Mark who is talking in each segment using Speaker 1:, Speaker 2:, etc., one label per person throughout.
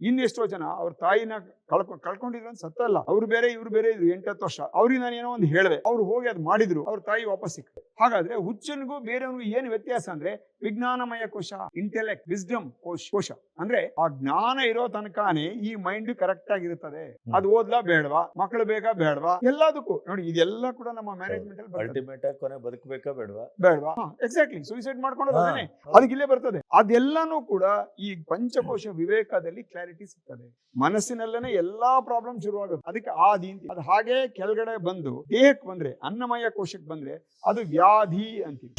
Speaker 1: ಇನ್ನೆಷ್ಟೋ ಜನ ಅವ್ರ ತಾಯಿನ ಕಳ್ಕೊ ಕಳ್ಕೊಂಡಿದ್ರು ಅಂತ ಸತ್ತಲ್ಲ ಅವ್ರು ಬೇರೆ ಇವ್ರು ಬೇರೆ ಇದ್ರು ಎಂಟತ್ತು ವರ್ಷ. ಅವ್ರಿಗೆ ನಾನು ಏನೋ ಒಂದು ಹೇಳಿದೆ. ಅವ್ರು ಹೋಗಿ ಅದು ಮಾಡಿದ್ರು ಅವ್ರ ತಾಯಿ ವಾಪಸ್ ಸಿಕ್ತು ಹಾಗಾದ್ರೆ ಹುಚ್ಚನಿಗೂ ಬೇರೆಯವ್ರಿಗೂ ಏನು ವ್ಯತ್ಯಾಸ ಅಂದ್ರೆ ವಿಜ್ಞಾನಮಯ ಕೋಶ ಇಂಟೆಲೆಕ್ಟ್ ವಿಸ್ಡಮ್ ಕೋಶ ಕೋಶ. ಅಂದ್ರೆ ಆ ಜ್ಞಾನ ಇರೋ ತನಕನೇ ಈ ಮೈಂಡ್ ಕರೆಕ್ಟ್ ಆಗಿರುತ್ತದೆ. ಅದು ಓದ್ಲಾ ಬೇಡವಾ ಮಕ್ಕಳು ಬೇಕಾ ಬೇಡವಾ ಎಲ್ಲದಕ್ಕೂ. ನೋಡಿ ಇದೆಲ್ಲ ಕೂಡ ನಮ್ಮ ಮ್ಯಾನೇಜ್ಮೆಂಟ್ ಅಲ್ಲಿ
Speaker 2: ಅಲ್ಟಿಮೇಟ್ ಕೊನೆ ಬದುಕಬೇಕಾ ಬೇಡವಾ?
Speaker 1: ಬೇಡವಾ? ಎಕ್ಸಾಕ್ಟ್ಲಿ ಸೂಸೈಡ್ ಮಾಡ್ಕೊಂಡು ಅದಕ್ಕೆ ಇಲ್ಲೇ ಬರ್ತದೆ. ಅದೆಲ್ಲಾನು ಕೂಡ ಈ ಪಂಚಕೋಶ ವಿವೇಕದಲ್ಲಿ ಕ್ಲಾರಿಟಿ ಸಿಗ್ತದೆ. ಮನಸ್ಸಿನಲ್ಲೇನೆ ಎಲ್ಲಾ ಪ್ರಾಬ್ಲಮ್ ಶುರುವಾಗುತ್ತೆ. ಅದಕ್ಕೆ ಆದಿ ಅಂತ ಅದು ಹಾಗೆ ಕೆಳಗಡೆ ಬಂದು ದೇಹಕ್ಕೆ ಬಂದ್ರೆ, ಅನ್ನಮಯ ಕೋಶಕ್ಕೆ ಬಂದ್ರೆ ಅದು ವ್ಯಾಧಿ ಅಂತೀವಿ.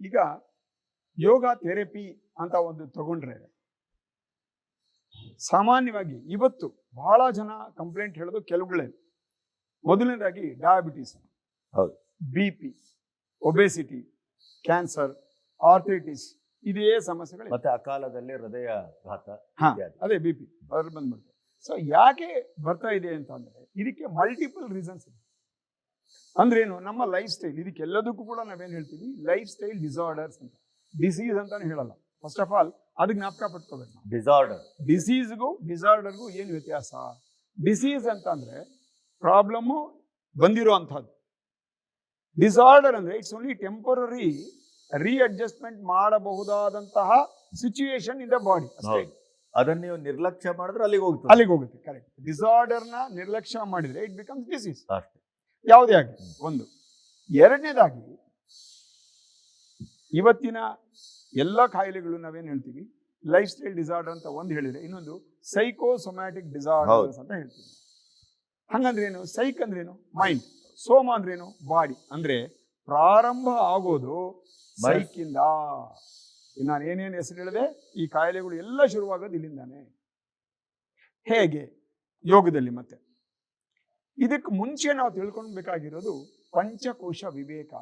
Speaker 1: ಈಗ ಯೋಗ ಥೆರಪಿ ಅಂತ ಒಂದು ತಗೊಂಡ್ರೆ ಸಾಮಾನ್ಯವಾಗಿ ಇವತ್ತು ಬಹಳ ಜನ ಕಂಪ್ಲೇಂಟ್ ಹೇಳೋದು ಕೆಲವುಗಳೇ ಮೊದಲನೇದಾಗಿ ಡಯಾಬಿಟಿಸ್
Speaker 2: ಹೌದು.
Speaker 1: B P obesity cancer arthritis ಇದೇ ಸಮಸ್ಯೆಗಳು
Speaker 2: ಮತ್ತೆ ಅಕಾಲದಲ್ಲಿ ಹೃದಯ ಘಾತ
Speaker 1: ಹಾ.
Speaker 2: ಇತ್ಯಾದಿ
Speaker 1: ಅದೇ ಬಿ ಪಿ ಅದ್ರಲ್ಲಿ ಬಂದ್ಬಿಡ್ತಾರೆ ಸೊ ಯಾಕೆ ಬರ್ತಾ ಇದೆ ಅಂತ ಅಂದ್ರೆ ಇದಕ್ಕೆ ಮಲ್ಟಿಪಲ್ ರೀಸನ್ಸ್ ಇದೆ ಅಂದ್ರೇನು? ನಮ್ಮ ಲೈಫ್ ಸ್ಟೈಲ್ ಇದಕ್ಕೆಲ್ಲದಕ್ಕೂ ಕೂಡ ನಾವೇನು ಹೇಳ್ತೀವಿ? ಲೈಫ್ ಸ್ಟೈಲ್ ಡಿಸಾರ್ಡರ್ಸ್ ಅಂತ. ಡಿಸೀಸ್ ಅಂತಾನೆ ಹೇಳಲ್ಲ. ಫಸ್ಟ್ ಆಫ್ ಆಲ್ ಅದಕ್ಕೆ ಜ್ಞಾಪಕ ಪಟ್ಕೋಬೇಕು ನಾವು.
Speaker 2: ಡಿಸಾರ್ಡರ್
Speaker 1: ಡಿಸೀಸ್ಗೂ ಡಿಸಾರ್ಡರ್ಗೂ ಏನು ವ್ಯತ್ಯಾಸ? ಡಿಸೀಸ್ ಅಂತಂದ್ರೆ ಪ್ರಾಬ್ಲಮ್ಮು ಬಂದಿರೋ ಅಂಥದ್ದು ಡಿಸಾರ್ಡರ್ ಅಂದ್ರೆ ಇಟ್ಸ್ ಓನ್ಲಿ ಟೆಂಪರರಿ ರೀಅಡ್ಜಸ್ಟ್ಮೆಂಟ್ ಮಾಡಬಹುದಾದಂತಹ ಸಿಚುಯೇಷನ್ ಇನ್ ದ ಬಾಡಿ
Speaker 2: ಅದನ್ನ ನೀವು ನಿರ್ಲಕ್ಷ್ಯ ಮಾಡಿದ್ರೆ ಅಲ್ಲಿಗೆ ಹೋಗುತ್ತೆ
Speaker 1: ಅಲ್ಲಿಗೆ ಹೋಗುತ್ತೆ ಕರೆಕ್ಟ್ ಡಿಸಾರ್ಡರ್ನ ನಿರ್ಲಕ್ಷ್ಯ ಮಾಡಿದ್ರೆ ಇಟ್ ಬಿಕಮ್ಸ್ ಡಿಸೀಸ್
Speaker 2: ಅಷ್ಟೇ.
Speaker 1: ಯಾವುದೇ ಆಗಲಿ ಒಂದು. ಎರಡನೇದಾಗಿ ಇವತ್ತಿನ ಎಲ್ಲ ಕಾಯಿಲೆಗಳು ನಾವೇನು ಹೇಳ್ತೀವಿ? ಲೈಫ್ ಸ್ಟೈಲ್ ಡಿಸಾರ್ಡರ್ ಅಂತ ಒಂದು ಹೇಳಿದ್ರೆ ಇನ್ನೊಂದು ಸೈಕೋಸೊಮ್ಯಾಟಿಕ್ ಡಿಸಾರ್ಡರ್ಸ್ ಅಂತ ಹೇಳ್ತೀವಿ. ಹಂಗಂದ್ರೇನು? ಸೈಕ್ ಅಂದ್ರೇನು? ಮೈಂಡ್. ಸೋಮ ಅಂದ್ರೇನು? ಬಾಡಿ. ಅಂದ್ರೆ ಪ್ರಾರಂಭ ಆಗೋದು. ಸೈಕಿಂದ. ನಾನು ಏನೇನು ಹೆಸರು ಹೇಳಿದೆ? ಈ ಕಾಯಿಲೆಗಳು ಎಲ್ಲ ಶುರುವಾಗೋದು ಇಲ್ಲಿಂದಾನೆ. ಹೇಗೆ? ಯೋಗದಲ್ಲಿ ಮತ್ತೆ. ಇದಕ್ಕೆ ಮುಂಚೆ ನಾವು ತಿಳ್ಕೊಳ್ಬೇಕಾಗಿರೋದು ಪಂಚಕೋಶ ವಿವೇಕ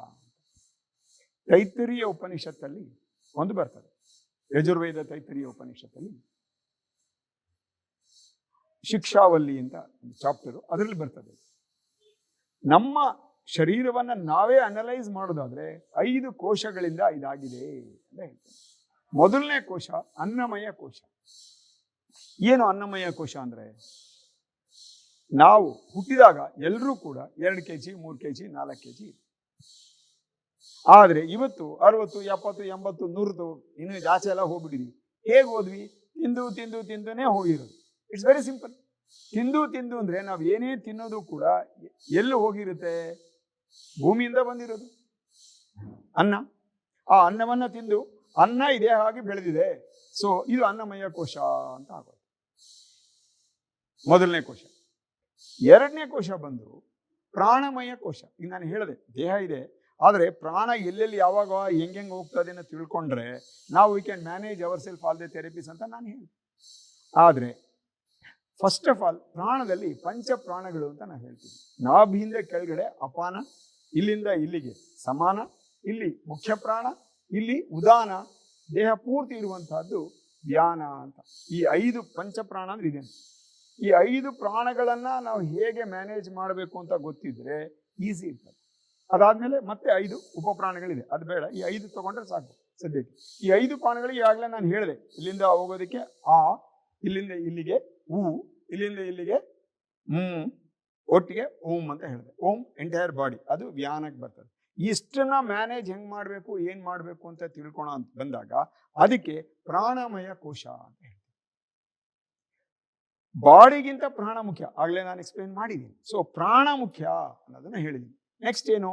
Speaker 1: ತೈತರಿಯ ಉಪನಿಷತ್ತಲ್ಲಿ ಒಂದು ಬರ್ತದೆ. ಯಜುರ್ವೇದ ತೈತರಿಯ ಉಪನಿಷತ್ತಲ್ಲಿ. ಶಿಕ್ಷಾವಲ್ಲಿ ಅಂತ ಒಂದು ಚಾಪ್ಟರು ಅದರಲ್ಲಿ ಬರ್ತದೆ. ನಮ್ಮ ಶರೀರವನ್ನು ನಾವೇ ಅನಲೈಸ್ ಮಾಡೋದಾದ್ರೆ ಐದು ಕೋಶಗಳಿಂದ ಇದಾಗಿದೆ ಅಂತ ಹೇಳ್ತೇನೆ. ಮೊದಲನೇ ಕೋಶ ಅನ್ನಮಯ ಕೋಶ. ಏನು ಅನ್ನಮಯ ಕೋಶ ಅಂದ್ರೆ? ನಾವು ಹುಟ್ಟಿದಾಗ ಎಲ್ಲರೂ ಕೂಡ ಎರಡು ಕೆ ಜಿ ಮೂರು ಕೆ ಜಿ ನಾಲ್ಕು ಕೆ ಜಿ ಆದರೆ ಇವತ್ತು ಅರವತ್ತು, ಎಪ್ಪತ್ತು, ಎಂಬತ್ತು ನೂರದು ಇನ್ನು ಜಾಸ್ತಿ ಎಲ್ಲ ಹೋಗ್ಬಿಟ್ಟಿದ್ವಿ ಹೇಗೆ ಹೋದ್ವಿ? ತಿಂದು ತಿಂದು, ತಿಂದುನೇ ಹೋಗಿರೋದು. ಇಟ್ಸ್ ವೆರಿ ಸಿಂಪಲ್ ತಿಂದು ತಿಂದು ಅಂದ್ರೆ ನಾವು ಏನೇ ತಿನ್ನೋದು ಕೂಡ ಎಲ್ಲಿ ಹೋಗಿರುತ್ತೆ? ಭೂಮಿಯಿಂದ ಬಂದಿರೋದು. ಅನ್ನ. ಆ ಅನ್ನವನ್ನ ತಿಂದು ಅನ್ನ ಇದೇ ಹಾಗೆ ಬೆಳೆದಿದೆ. ಸೊ ಇದು ಅನ್ನಮಯ ಕೋಶ ಅಂತ ಆಗೋದು. ಮೊದಲನೇ ಕೋಶ. ಎರಡನೇ ಕೋಶ ಬಂದು ಪ್ರಾಣಮಯ ಕೋಶ. ಈಗ ನಾನು ಹೇಳಿದೆ, ದೇಹ ಇದೆ. ಆದರೆ ಪ್ರಾಣ ಎಲ್ಲೆಲ್ಲಿ ಯಾವಾಗ ಹೆಂಗೆಂಗೆ ಹೋಗ್ತದೆ ಅಂತ ತಿಳ್ಕೊಂಡ್ರೆ ನಾವು we can manage our self all the therapies ಅಂತ ನಾನು ಹೇಳಿದೆ. ಆದರೆ ಫಸ್ಟ್ ಆಫ್ ಆಲ್ ಪ್ರಾಣದಲ್ಲಿ ಪಂಚ ಪ್ರಾಣಗಳು ಅಂತ ನಾನು ಹೇಳ್ತೀನಿ. ನಾಭಿಯಿಂದ ಕೆಳಗಡೆ ಅಪಾನ, ಇಲ್ಲಿಂದ ಇಲ್ಲಿಗೆ ಸಮಾನ, ಇಲ್ಲಿ ಮುಖ್ಯ ಪ್ರಾಣ ಇಲ್ಲಿ ಉದಾನ, ದೇಹ ಪೂರ್ತಿ ಇರುವಂತಹದ್ದು ಧ್ಯಾನ ಅಂತ. ಈ ಐದು ಪಂಚ ಪ್ರಾಣ ಅಂದ್ರೆ ಇದೆ ಈ ಐದು ಪ್ರಾಣಗಳನ್ನು ನಾವು ಹೇಗೆ ಮ್ಯಾನೇಜ್ ಮಾಡಬೇಕು ಅಂತ ಗೊತ್ತಿದ್ರೆ ಈಸಿ ಇರ್ತದೆ. ಅದಾದ್ಮೇಲೆ ಮತ್ತೆ ಐದು ಉಪಪ್ರಾಣಗಳಿದೆ. ಅದು ಬೇಡ, ಈ ಐದು ತಗೊಂಡ್ರೆ ಸಾಕು ಸದ್ಯಕ್ಕೆ. ಈ ಐದು ಪ್ರಾಣಗಳಿಗೆ ಈಗಾಗಲೇ ನಾನು ಹೇಳಿದೆ, ಇಲ್ಲಿಂದ ಹೋಗೋದಕ್ಕೆ ಆ, ಇಲ್ಲಿಂದ ಇಲ್ಲಿಗೆ ಹೂ ಇಲ್ಲಿಂದ ಇಲ್ಲಿಗೆ ಹ್ಮ್ ಒಟ್ಟಿಗೆ ಓಂ ಅಂತ ಹೇಳಿದೆ. ಓಂ ಎಂಟೈರ್ ಬಾಡಿ, ಅದು ವ್ಯಾನಕ್ಕೆ ಬರ್ತದೆ. ಇಷ್ಟನ್ನ ಮ್ಯಾನೇಜ್ ಹೆಂಗ್ ಮಾಡಬೇಕು, ಏನು ಮಾಡಬೇಕು ಅಂತ ತಿಳ್ಕೊಳ ಅಂತ ಬಂದಾಗ, ಅದಕ್ಕೆ ಪ್ರಾಣಮಯ ಕೋಶ ಅಂತ ಹೇಳ್ತೀವಿ ಬಾಡಿಗಿಂತ ಪ್ರಾಣ ಮುಖ್ಯ. ಆಗ್ಲೇ ನಾನು ಎಕ್ಸ್ಪ್ಲೇನ್ ಮಾಡಿದ್ದೀನಿ ಸೊ ಪ್ರಾಣ ಮುಖ್ಯ ಅನ್ನೋದನ್ನ ಹೇಳಿದ್ದೀನಿ ನೆಕ್ಸ್ಟ್ ಏನು?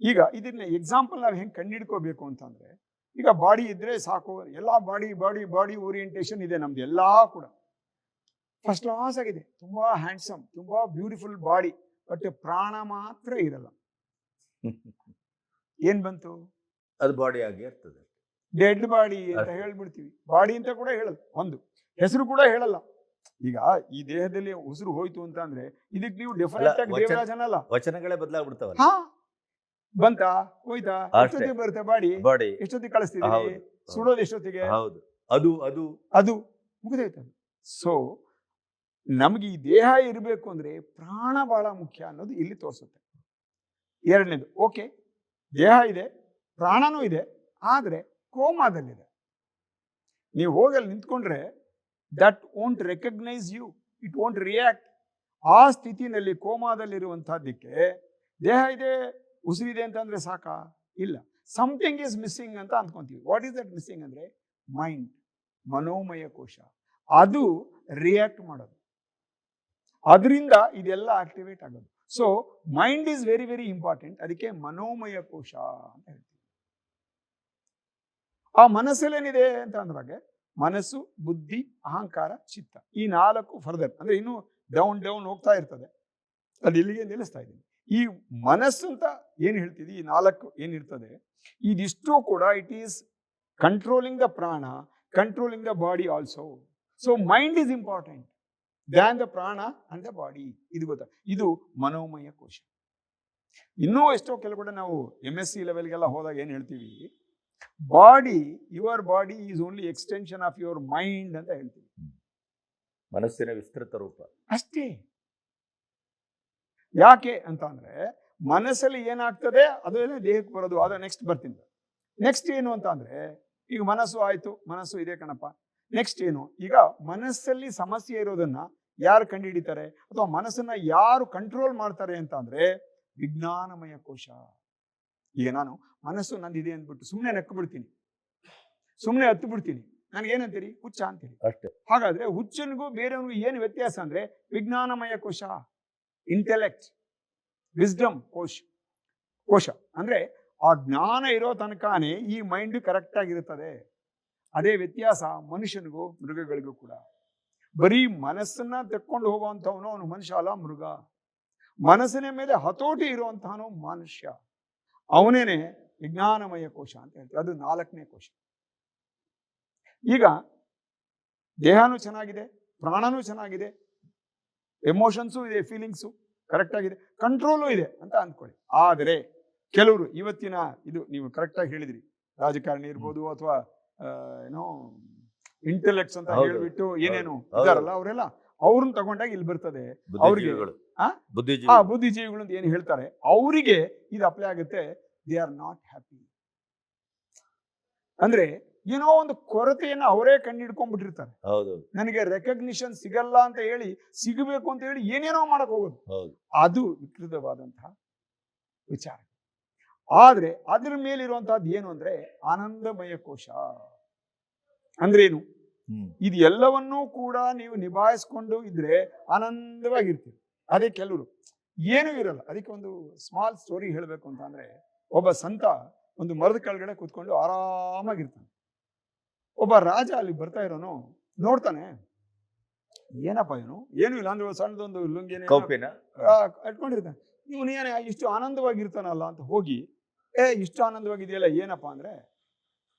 Speaker 1: ಈಗ ಇದನ್ನ ಎಕ್ಸಾಂಪಲ್ ನಾವು ಹೆಂಗೆ ಕಂಡಿಡ್ಕೋಬೇಕು ಅಂತಂದ್ರೆ ಈಗ ಬಾಡಿ ಇದ್ರೆ ಸಾಕು. ಎಲ್ಲ ಬಾಡಿ ಬಾಡಿ ಬಾಡಿ ಓರಿಯೆಂಟೇಷನ್ ಇದೆ ನಮ್ದು ಎಲ್ಲಾ ಕೂಡ. ಫಸ್ಟ್ ಕ್ಲಾಸ್ ಆಗಿದೆ. ತುಂಬಾ ಹ್ಯಾಂಡ್ಸಮ್ ತುಂಬಾ ಬ್ಯೂಟಿಫುಲ್ ಬಾಡಿ ಬಟ್ ಪ್ರಾಣ ಮಾತ್ರ ಇರಲ್ಲ. ಏನ್ ಬಂತು?
Speaker 2: ಅದು ಬಾಡಿ ಆಗಿ ಇರ್ತದೆ.
Speaker 1: ಡೆಡ್ ಬಾಡಿ ಅಂತ. ಹೇಳ್ಬಿಡ್ತೀವಿ. ಬಾಡಿ ಅಂತ ಕೂಡ ಹೇಳಲ್ಲ. ಒಂದು. ಹೆಸರು ಕೂಡ ಹೇಳಲ್ಲ. ಈಗ ಈ ದೇಹದಲ್ಲಿ ಉಸಿರು ಹೋಯ್ತು ಅಂತ ಅಂದ್ರೆ ಇದಕ್ಕೆ ನೀವು ಡೆಫಿನೆಟ್ ಆಗಿ
Speaker 2: ವಚನ-
Speaker 1: ದೇವರಾಜನಲ್ಲ.
Speaker 2: ವಚನಗಳೇ ಬದಲಾಗ್ಬಿಡ್ತಾವ
Speaker 1: ಹಾ. ಬಂತಾ ಹೋಯ್ತಾ. ಎಷ್ಟೊತ್ತಿಗೆ ಬರುತ್ತೆ ಬಾಡಿ
Speaker 2: ಬಾಡಿ.
Speaker 1: ಎಷ್ಟೊತ್ತಿಗೆ
Speaker 2: ಕಳಿಸ್ತೀವಿ
Speaker 1: ಸುಡೋದು ಎಷ್ಟೊತ್ತಿಗೆ?
Speaker 2: ಹೌದು. ಅದು ಅದು.
Speaker 1: ಅದು ಮುಗಿದೈತೆ ಸೊ ನಮಗೆ ಈ ದೇಹ ಇರಬೇಕು ಅಂದ್ರೆ ಪ್ರಾಣ ಬಹಳ ಮುಖ್ಯ ಅನ್ನೋದು ಇಲ್ಲಿ ತೋರಿಸುತ್ತೆ. ಎರಡನೇದು ಓಕೆ ದೇಹ ಇದೆ ಪ್ರಾಣನೂ ಇದೆ ಆದರೆ ಕೋಮಾದಲ್ಲಿದೆ. ನೀವು ಹೋಗಿ ಅಲ್ಲಿ ನಿಂತ್ಕೊಂಡ್ರೆ that won't recognize you it won't react ಆ ಸ್ಥಿತಿನಲ್ಲಿ ಕೋಮಾದಲ್ಲಿರುವಂತಹದ್ದಕ್ಕೆ ದೇಹ ಇದೆ ಉಸಿರಿದೆ ಅಂತಂದ್ರೆ ಸಾಕಾ? ಇಲ್ಲ. ಸಮಥಿಂಗ್ ಈಸ್ ಮಿಸ್ಸಿಂಗ್ ಅಂತ ಅಂದ್ಕೊಂತೀವಿ. ವಾಟ್ ಈಸ್ ದಟ್ ಮಿಸ್ಸಿಂಗ್ ಅಂದ್ರೆ? ಮೈಂಡ್ ಮನೋಮಯ ಕೋಶ. ಅದು ರಿಯಾಕ್ಟ್ ಮಾಡೋದು. ಅದರಿಂದ ಇದೆಲ್ಲ ಆಕ್ಟಿವೇಟ್ ಆಗೋದು. So mind is very very important ಅದಕ್ಕೆ ಮನೋಮಯ ಕೋಶ ಅಂತ ಹೇಳ್ತೀವಿ. ಆ ಮನಸ್ಸಲ್ಲೇನಿದೆ ಅಂತ ಅಂದ್ರಾಗೆ ಮನಸ್ಸು, ಬುದ್ಧಿ, ಅಹಂಕಾರ, ಚಿತ್ತ. ಈ ನಾಲ್ಕು ಫರ್ದರ್, ಅಂದ್ರೆ ಇನ್ನು ಡೌನ್ ಡೌನ್ ಹೋಗ್ತಾ ಇರ್ತದೆ. ಅದು ಇಲ್ಲಿಗೆ ನಿಲ್ಲಿಸ್ತಾ ಇದ್ದೀನಿ. ಈ ಮನಸ್ಸು ಅಂತ ಏನು ಹೇಳ್ತೀವಿ ಈ ನಾಲ್ಕು ಏನಿರ್ತದೆ ಇದಿಷ್ಟು ಕೂಡ it is controlling the prana controlling the body also so mind is important than the prana and the body ಇದು ಗೊತ್ತಾ? ಇದು ಮನೋಮಯ ಕೋಶ. ಇನ್ನೂ ಎಷ್ಟೋ ಕೆಲವು ಕೂಡ ನಾವು ಎಂ ಎಸ್ ಸಿ ಲೆವೆಲ್ಗೆಲ್ಲ ಹೋದಾಗ ಏನು ಹೇಳ್ತೀವಿ? Body your body is only extension of your mind ಅಂತ ಹೇಳ್ತೀವಿ.
Speaker 2: ಮನಸ್ಸಿನ ವಿಸ್ತೃತ ರೂಪ.
Speaker 1: ಅಷ್ಟೇ. ಯಾಕೆ ಅಂತ ಅಂದ್ರೆ ಮನಸ್ಸಲ್ಲಿ ಏನಾಗ್ತದೆ ಅದೆಲ್ಲ ದೇಹಕ್ಕೆ ಬರೋದು. ಅದ ನೆಕ್ಸ್ಟ್ ಬರ್ತೀನಿ. ನೆಕ್ಸ್ಟ್ ಏನು ಅಂತ ಅಂದ್ರೆ ಈಗ ಮನಸ್ಸು ಆಯ್ತು ಮನಸ್ಸು ಇದೆ ಕಣಪ್ಪ. ನೆಕ್ಸ್ಟ್ ಏನು? ಈಗ ಮನಸ್ಸಲ್ಲಿ ಸಮಸ್ಯೆ ಇರೋದನ್ನ ಯಾರು ಕಂಡುಹಿಡಿತಾರೆ? ಅಥವಾ ಮನಸ್ಸನ್ನ ಯಾರು ಕಂಟ್ರೋಲ್ ಮಾಡ್ತಾರೆ ಅಂತ ಅಂದ್ರೆ ವಿಜ್ಞಾನಮಯ ಕೋಶ. ಈಗ ನಾನು ಮನಸ್ಸು ನಂದಿದೆ ಅಂದ್ಬಿಟ್ಟು ಸುಮ್ಮನೆ ನಕ್ಕು ಬಿಡ್ತೀನಿ ಸುಮ್ಮನೆ ಹತ್ತು ಬಿಡ್ತೀನಿ ನನಗೇನಂತೀರಿ? ಹುಚ್ಚ ಅಂತೀರಿ.
Speaker 2: ಅಷ್ಟೇ.
Speaker 1: ಹಾಗಾದ್ರೆ ಹುಚ್ಚನಿಗೂ ಬೇರೆಯವನಿಗೂ ಏನು ವ್ಯತ್ಯಾಸ ಅಂದ್ರೆ ವಿಜ್ಞಾನಮಯ ಕೋಶ ಇಂಟೆಲೆಕ್ಟ್ ವಿಸ್ಡಮ್ ಕೋಶ ಕೋಶ. ಅಂದ್ರೆ ಆ ಜ್ಞಾನ ಇರೋ ತನಕನೇ ಈ ಮೈಂಡ್ ಕರೆಕ್ಟ್ ಆಗಿರುತ್ತದೆ. ಅದೇ ವ್ಯತ್ಯಾಸ ಮನುಷ್ಯನಿಗೂ ಮೃಗಗಳಿಗೂ ಕೂಡ. ಬರೀ ಮನಸ್ಸನ್ನ ತೆಕ್ಕೊಂಡು ಹೋಗುವಂಥವನು ಅವನು ಮನುಷ್ಯ ಅಲ್ಲ ಮೃಗ. ಮನಸ್ಸಿನ ಮೇಲೆ ಹತೋಟಿ ಇರುವಂತಹನು ಮನುಷ್ಯ. ಅವನೇನೆ ವಿಜ್ಞಾನಮಯ ಕೋಶ ಅಂತ ಹೇಳ್ತೀವಿ ಅದು ನಾಲ್ಕನೇ ಕೋಶ. ಈಗ ದೇಹನೂ ಚೆನ್ನಾಗಿದೆ ಪ್ರಾಣನೂ ಚೆನ್ನಾಗಿದೆ ಎಮೋಷನ್ಸು ಇದೆ ಫೀಲಿಂಗ್ಸು ಕರೆಕ್ಟ್ ಆಗಿದೆ ಕಂಟ್ರೋಲು ಇದೆ ಅಂತ ಅಂದ್ಕೊಳ್ಳಿ. ಆದರೆ ಕೆಲವರು ಇವತ್ತಿನ ಇದು ನೀವು ಕರೆಕ್ಟಾಗಿ ಹೇಳಿದ್ರಿ. ರಾಜಕಾರಣಿ ಇರ್ಬೋದು ಅಥವಾ ಏನೋ ಇಂಟೆಲೆಕ್ಟ್ಸ್ ಅಂತ. ಹೇಳ್ಬಿಟ್ಟು ಏನೇನು ಇದಾರಲ್ಲ ಅವರೆಲ್ಲ ಅವ್ರನ್ನ ತಗೊಂಡಾಗ ಇಲ್ಲಿ ಬರ್ತದೆ.
Speaker 2: ಬುದ್ಧಿಜೀವಿಗಳು.
Speaker 1: ಆ? ಆ
Speaker 2: ಬುದ್ಧಿಜೀವಿ.
Speaker 1: ಬುದ್ಧಿಜೀವಿಗಳು ಅಂತ ಏನು ಹೇಳ್ತಾರೆ? ಅವರಿಗೆ ಇದು ಅಪ್ಲೈ ಆಗುತ್ತೆ. ದೇ ಆರ್ ನಾಟ್ ಹ್ಯಾಪಿ ಅಂದ್ರೆ ಏನೋ ಒಂದು ಕೊರತೆಯನ್ನು ಅವರೇ ಕಂಡಿಡ್ಕೊಂಡ್ಬಿಟ್ಟಿರ್ತಾರೆ ನನಗೆ ರೆಕಗ್ನಿಷನ್ ಸಿಗಲ್ಲ ಅಂತ ಹೇಳಿ ಸಿಗಬೇಕು ಅಂತ ಹೇಳಿ ಏನೇನೋ ಮಾಡಕ್ ಹೋಗೋದು. ಅದು ವಿಕೃತವಾದಂತಹ ವಿಚಾರ. ಆದ್ರೆ ಅದ್ರ ಮೇಲಿರುವಂತಹದ್ದು ಏನು ಅಂದ್ರೆ ಆನಂದಮಯ ಕೋಶ. ಅಂದ್ರೇನು
Speaker 2: ಏನು?
Speaker 1: ಇದು ಎಲ್ಲವನ್ನೂ ಕೂಡ ನೀವು ನಿಭಾಯಿಸ್ಕೊಂಡು ಇದ್ರೆ ಆನಂದವಾಗಿರ್ತೀರಿ. ಅದೇ ಕೆಲವರು. ಏನೂ ಇರಲ್ಲ. ಅದಕ್ಕೆ ಒಂದು ಸ್ಮಾಲ್ ಸ್ಟೋರಿ ಹೇಳಬೇಕು ಅಂತ ಅಂದ್ರೆ ಒಬ್ಬ ಸಂತ ಒಂದು ಮರದ ಕೆಳಗಡೆ ಕೂತ್ಕೊಂಡು ಆರಾಮಾಗಿರ್ತಾನೆ. ಒಬ್ಬ ರಾಜ ಅಲ್ಲಿ ಬರ್ತಾ ಇರೋನು ನೋಡ್ತಾನೆ. ಏನಪ್ಪ ಇವನು? ಏನು ಇಲ್ಲ ಅಂದ್ರೆ ಸಣ್ಣದೊಂದು ಲುಂಗಿನ ಇಟ್ಕೊಂಡಿರ್ತಾನೆ ಇವನು ಏನೇ ಇಷ್ಟು ಆನಂದವಾಗಿರ್ತಾನಲ್ಲ ಅಂತ ಹೋಗಿ ಏ ಇಷ್ಟು ಆನಂದವಾಗಿದೆಯಲ್ಲ ಏನಪ್ಪ ಅಂದ್ರೆ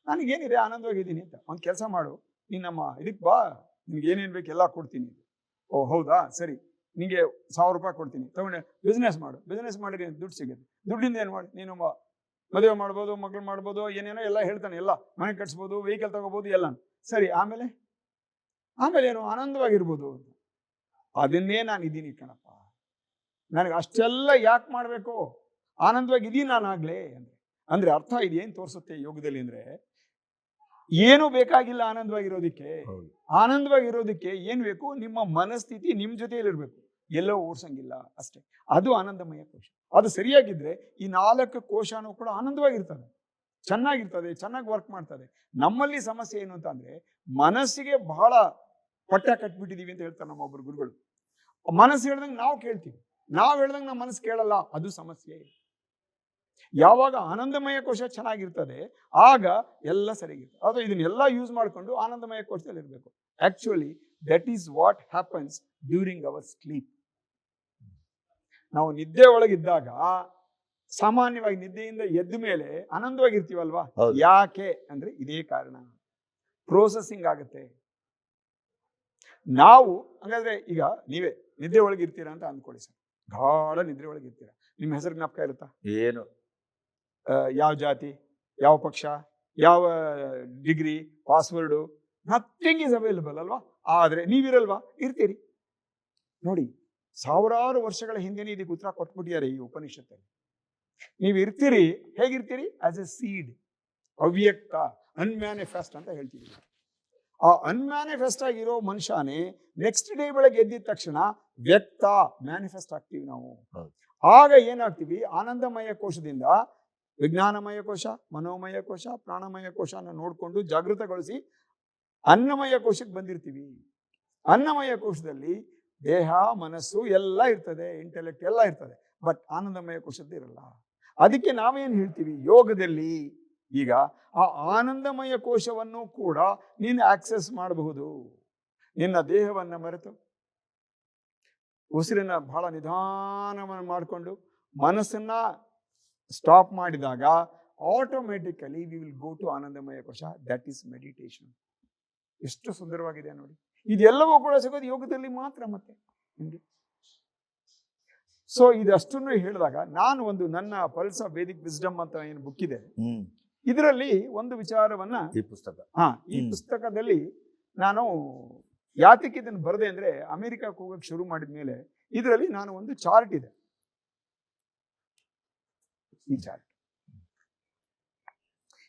Speaker 1: ನನಗೇನಿದೆ ಆನಂದವಾಗಿದ್ದೀನಿ ಅಂತ. ಒಂದು ಕೆಲಸ ಮಾಡು. ನೀನು ನಮ್ಮ ಇದಕ್ಕೆ ಬಾ. ನಿಮ್ಗೆ ಏನೇನು ಬೇಕು ಎಲ್ಲ ಕೊಡ್ತೀನಿ. ಓ ಹೌದಾ? ಸರಿ. ನಿಂಗೆ ಸಾವಿರ ರೂಪಾಯಿ ಕೊಡ್ತೀನಿ. ತಗೊಂಡೆ ಬಿಸ್ನೆಸ್ ಮಾಡು. ಬಿಸ್ನೆಸ್ ಮಾಡಿರಿ ದುಡ್ಡು ಸಿಗುತ್ತೆ. ದುಡ್ಡಿಂದ ಏನು ಮಾಡಿ? ನೀನು ಮದುವೆ ಮಾಡ್ಬೋದು, ಮಗಳು ಮಾಡ್ಬೋದು, ಏನೇನೋ ಎಲ್ಲ ಹೇಳ್ತಾನೆ, ಎಲ್ಲ. ಮನೆ ಕಟ್ಸ್ಬೋದು ವೆಹಿಕಲ್ ತಗೋಬೋದು ಎಲ್ಲ ಸರಿ, ಆಮೇಲೆ? ಆಮೇಲೆ ಏನು? ಆನಂದವಾಗಿರ್ಬೋದು ಅದನ್ನೇ ನಾನು ಇದ್ದೀನಿ ಕಣಪ್ಪ. ನನಗೆ ಅಷ್ಟೆಲ್ಲ ಯಾಕೆ ಮಾಡಬೇಕು? ಆನಂದವಾಗಿ ಇದೀನಿ ನಾನು ಆಗಲೇ. ಅಂದ್ರೆ ಅಂದ್ರೆ ಅರ್ಥ ಇದೇನ್ ಏನು ತೋರಿಸುತ್ತೆ ಯೋಗದಲ್ಲಿ ಅಂದ್ರೆ ಏನು ಬೇಕಾಗಿಲ್ಲ ಆನಂದವಾಗಿರೋದಕ್ಕೆ ಆನಂದವಾಗಿರೋದಕ್ಕೆ ಏನ್ ಬೇಕು? ನಿಮ್ಮ ಮನಸ್ಥಿತಿ ನಿಮ್ಮ ಜೊತೆಯಲ್ಲಿರ್ಬೇಕು. ಎಲ್ಲೋ ಓಡ್ಸಂಗಿಲ್ಲ ಅಷ್ಟೇ. ಅದು ಆನಂದಮಯ ಕೋಶ. ಅದು ಸರಿಯಾಗಿದ್ರೆ ಈ ನಾಲ್ಕು ಕೋಶನೂ ಕೂಡ ಆನಂದವಾಗಿರ್ತದೆ ಚೆನ್ನಾಗಿರ್ತದೆ ಚೆನ್ನಾಗಿ ವರ್ಕ್ ಮಾಡ್ತದೆ. ನಮ್ಮಲ್ಲಿ ಸಮಸ್ಯೆ ಏನು ಅಂತ ಅಂದ್ರೆ ಮನಸ್ಸಿಗೆ ಬಹಳ ಪಟ್ಟ ಕಟ್ಬಿಟ್ಟಿದೀವಿ ಅಂತ ಹೇಳ್ತಾರೆ ನಮ್ಮೊಬ್ಬರು ಗುರುಗಳು. ಮನಸ್ಸು ಹೇಳ್ದಂಗೆ ನಾವು ಕೇಳ್ತೀವಿ. ನಾವು ಹೇಳ್ದಂಗೆ ನಮ್ಮ ಮನಸ್ಸು ಕೇಳಲ್ಲ ಅದು ಸಮಸ್ಯೆ. ಯಾವಾಗ ಆನಂದಮಯ ಕೋಶ ಚೆನ್ನಾಗಿರ್ತದೆ ಆಗ ಎಲ್ಲ ಸರಿಗಿರ್ತದೆ ಅದು ಇದನ್ನೆಲ್ಲ ಯೂಸ್ ಮಾಡಿಕೊಂಡು ಆನಂದಮಯ ಕೋಶದಲ್ಲಿ ಇರಬೇಕು. Actually that is what happens during our sleep ನಾವು ನಿದ್ದೆ ಒಳಗಿದ್ದಾಗ ಸಾಮಾನ್ಯವಾಗಿ ನಿದ್ದೆಯಿಂದ ಎದ್ದ ಮೇಲೆ ಆನಂದವಾಗಿರ್ತೀವಲ್ವಾ? ಯಾಕೆ ಅಂದ್ರೆ ಇದೇ ಕಾರಣ. ಪ್ರೋಸೆಸಿಂಗ್ ಆಗುತ್ತೆ. ನಾವು ಹಂಗಾದ್ರೆ ಈಗ ನೀವೇ ನಿದ್ದೆ ಒಳಗಿರ್ತೀರಾ ಅಂತ ಅಂದ್ಕೊಳ್ಳಿ ಸರ್. ಗಾಢ ನಿದ್ರೆ ಒಳಗಿರ್ತೀರಾ. ನಿಮ್ಮ ಹೆಸರು ಜ್ಞಾಪಕ ಇರುತ್ತಾ?
Speaker 2: ಏನು?
Speaker 1: ಯಾವ ಜಾತಿ ಯಾವ ಪಕ್ಷ ಯಾವ degree password nothing is available ಅಲ್ವಾ? ಆದರೆ ನೀವಿರಲ್ವಾ? ಇರ್ತೀರಿ. ನೋಡಿ ಸಾವಿರಾರು ವರ್ಷಗಳ ಹಿಂದೆನೇ ಇದಕ್ಕೆ ಉತ್ತರ ಕೊಟ್ಬಿಟ್ಟಿದ್ದಾರೆ ಈ ಉಪನಿಷತ್ತಲ್ಲಿ. ನೀವು ಇರ್ತೀರಿ ಹೇಗಿರ್ತೀರಿ? ಆಸ್ ಎ ಸೀಡ್ ಅವ್ಯಕ್ತ ಅನ್ಮ್ಯಾನಿಫೆಸ್ಟ್ ಅಂತ ಹೇಳ್ತೀವಿ ಆ ಅನ್ಮ್ಯಾನಿಫೆಸ್ಟ್ ಆಗಿರೋ ಮನುಷ್ಯನೇ ನೆಕ್ಸ್ಟ್ ಡೇ ಬೆಳಗ್ಗೆ ಎದ್ದಿದ ತಕ್ಷಣ ವ್ಯಕ್ತ ಮ್ಯಾನಿಫೆಸ್ಟ್ ಆಗ್ತೀವಿ ನಾವು. ಆಗ ಏನಾಗ್ತೀವಿ? ಆನಂದಮಯ ಕೋಶದಿಂದ ವಿಜ್ಞಾನಮಯ ಕೋಶ ಮನೋಮಯ ಕೋಶ ಪ್ರಾಣಮಯ ಕೋಶನ ನೋಡಿಕೊಂಡು ಜಾಗೃತಗೊಳಿಸಿ ಅನ್ನಮಯ ಕೋಶಕ್ಕೆ ಬಂದಿರ್ತೀವಿ. ಅನ್ನಮಯ ಕೋಶದಲ್ಲಿ ದೇಹ, ಮನಸ್ಸು ಎಲ್ಲ ಇರ್ತದೆ ಇಂಟೆಲೆಕ್ಟ್ ಎಲ್ಲ ಇರ್ತದೆ ಬಟ್ ಆನಂದಮಯ ಕೋಶದ್ದು ಇರಲ್ಲ. ಅದಕ್ಕೆ ನಾವೇನು ಹೇಳ್ತೀವಿ? ಯೋಗದಲ್ಲಿ ಈಗ ಆ ಆನಂದಮಯ ಕೋಶವನ್ನು ಕೂಡ ನೀನು ಆಕ್ಸೆಸ್ ಮಾಡಬಹುದು. ನಿನ್ನ ದೇಹವನ್ನು ಮರೆತು. ಉಸಿರಿನ ಬಹಳ ನಿಧಾನವನ್ನು ಮಾಡಿಕೊಂಡು ಮನಸ್ಸನ್ನ ಸ್ಟಾಪ್ ಮಾಡಿದಾಗ automatically we will go to anandamaya kosha that is meditation ಎಷ್ಟು ಸುಂದರವಾಗಿದೆ ನೋಡಿ. ಇದೆಲ್ಲವೂ ಕೂಡ ಸಿಗೋದು ಯೋಗದಲ್ಲಿ ಮಾತ್ರ ಮತ್ತೆ. ನಿಮಗೆ ಸೊ ಇದಷ್ಟನ್ನು ಹೇಳಿದಾಗ ನಾನು ಒಂದು ನನ್ನ ಪಲ್ಸ ವೇದಿಕ್ ವಿಸ್ಡಮ್ ಅಂತ ಏನು ಬುಕ್ ಇದೆ. ಇದರಲ್ಲಿ ಒಂದು ವಿಚಾರವನ್ನ
Speaker 2: ಈ ಪುಸ್ತಕ.
Speaker 1: ಹಾ ಈ ಪುಸ್ತಕದಲ್ಲಿ ನಾನು ಯಾತಕ್ಕೆ ಇದನ್ನು ಬರದೆ ಅಂದ್ರೆ ಅಮೆರಿಕಕ್ಕೆ ಹೋಗಕ್ಕೆ ಶುರು ಮಾಡಿದ ಮೇಲೆ ಇದರಲ್ಲಿ ನಾನು ಒಂದು ಚಾರ್ಟ್ ಇದೆ. ಈ ಚಾರ್ಟ್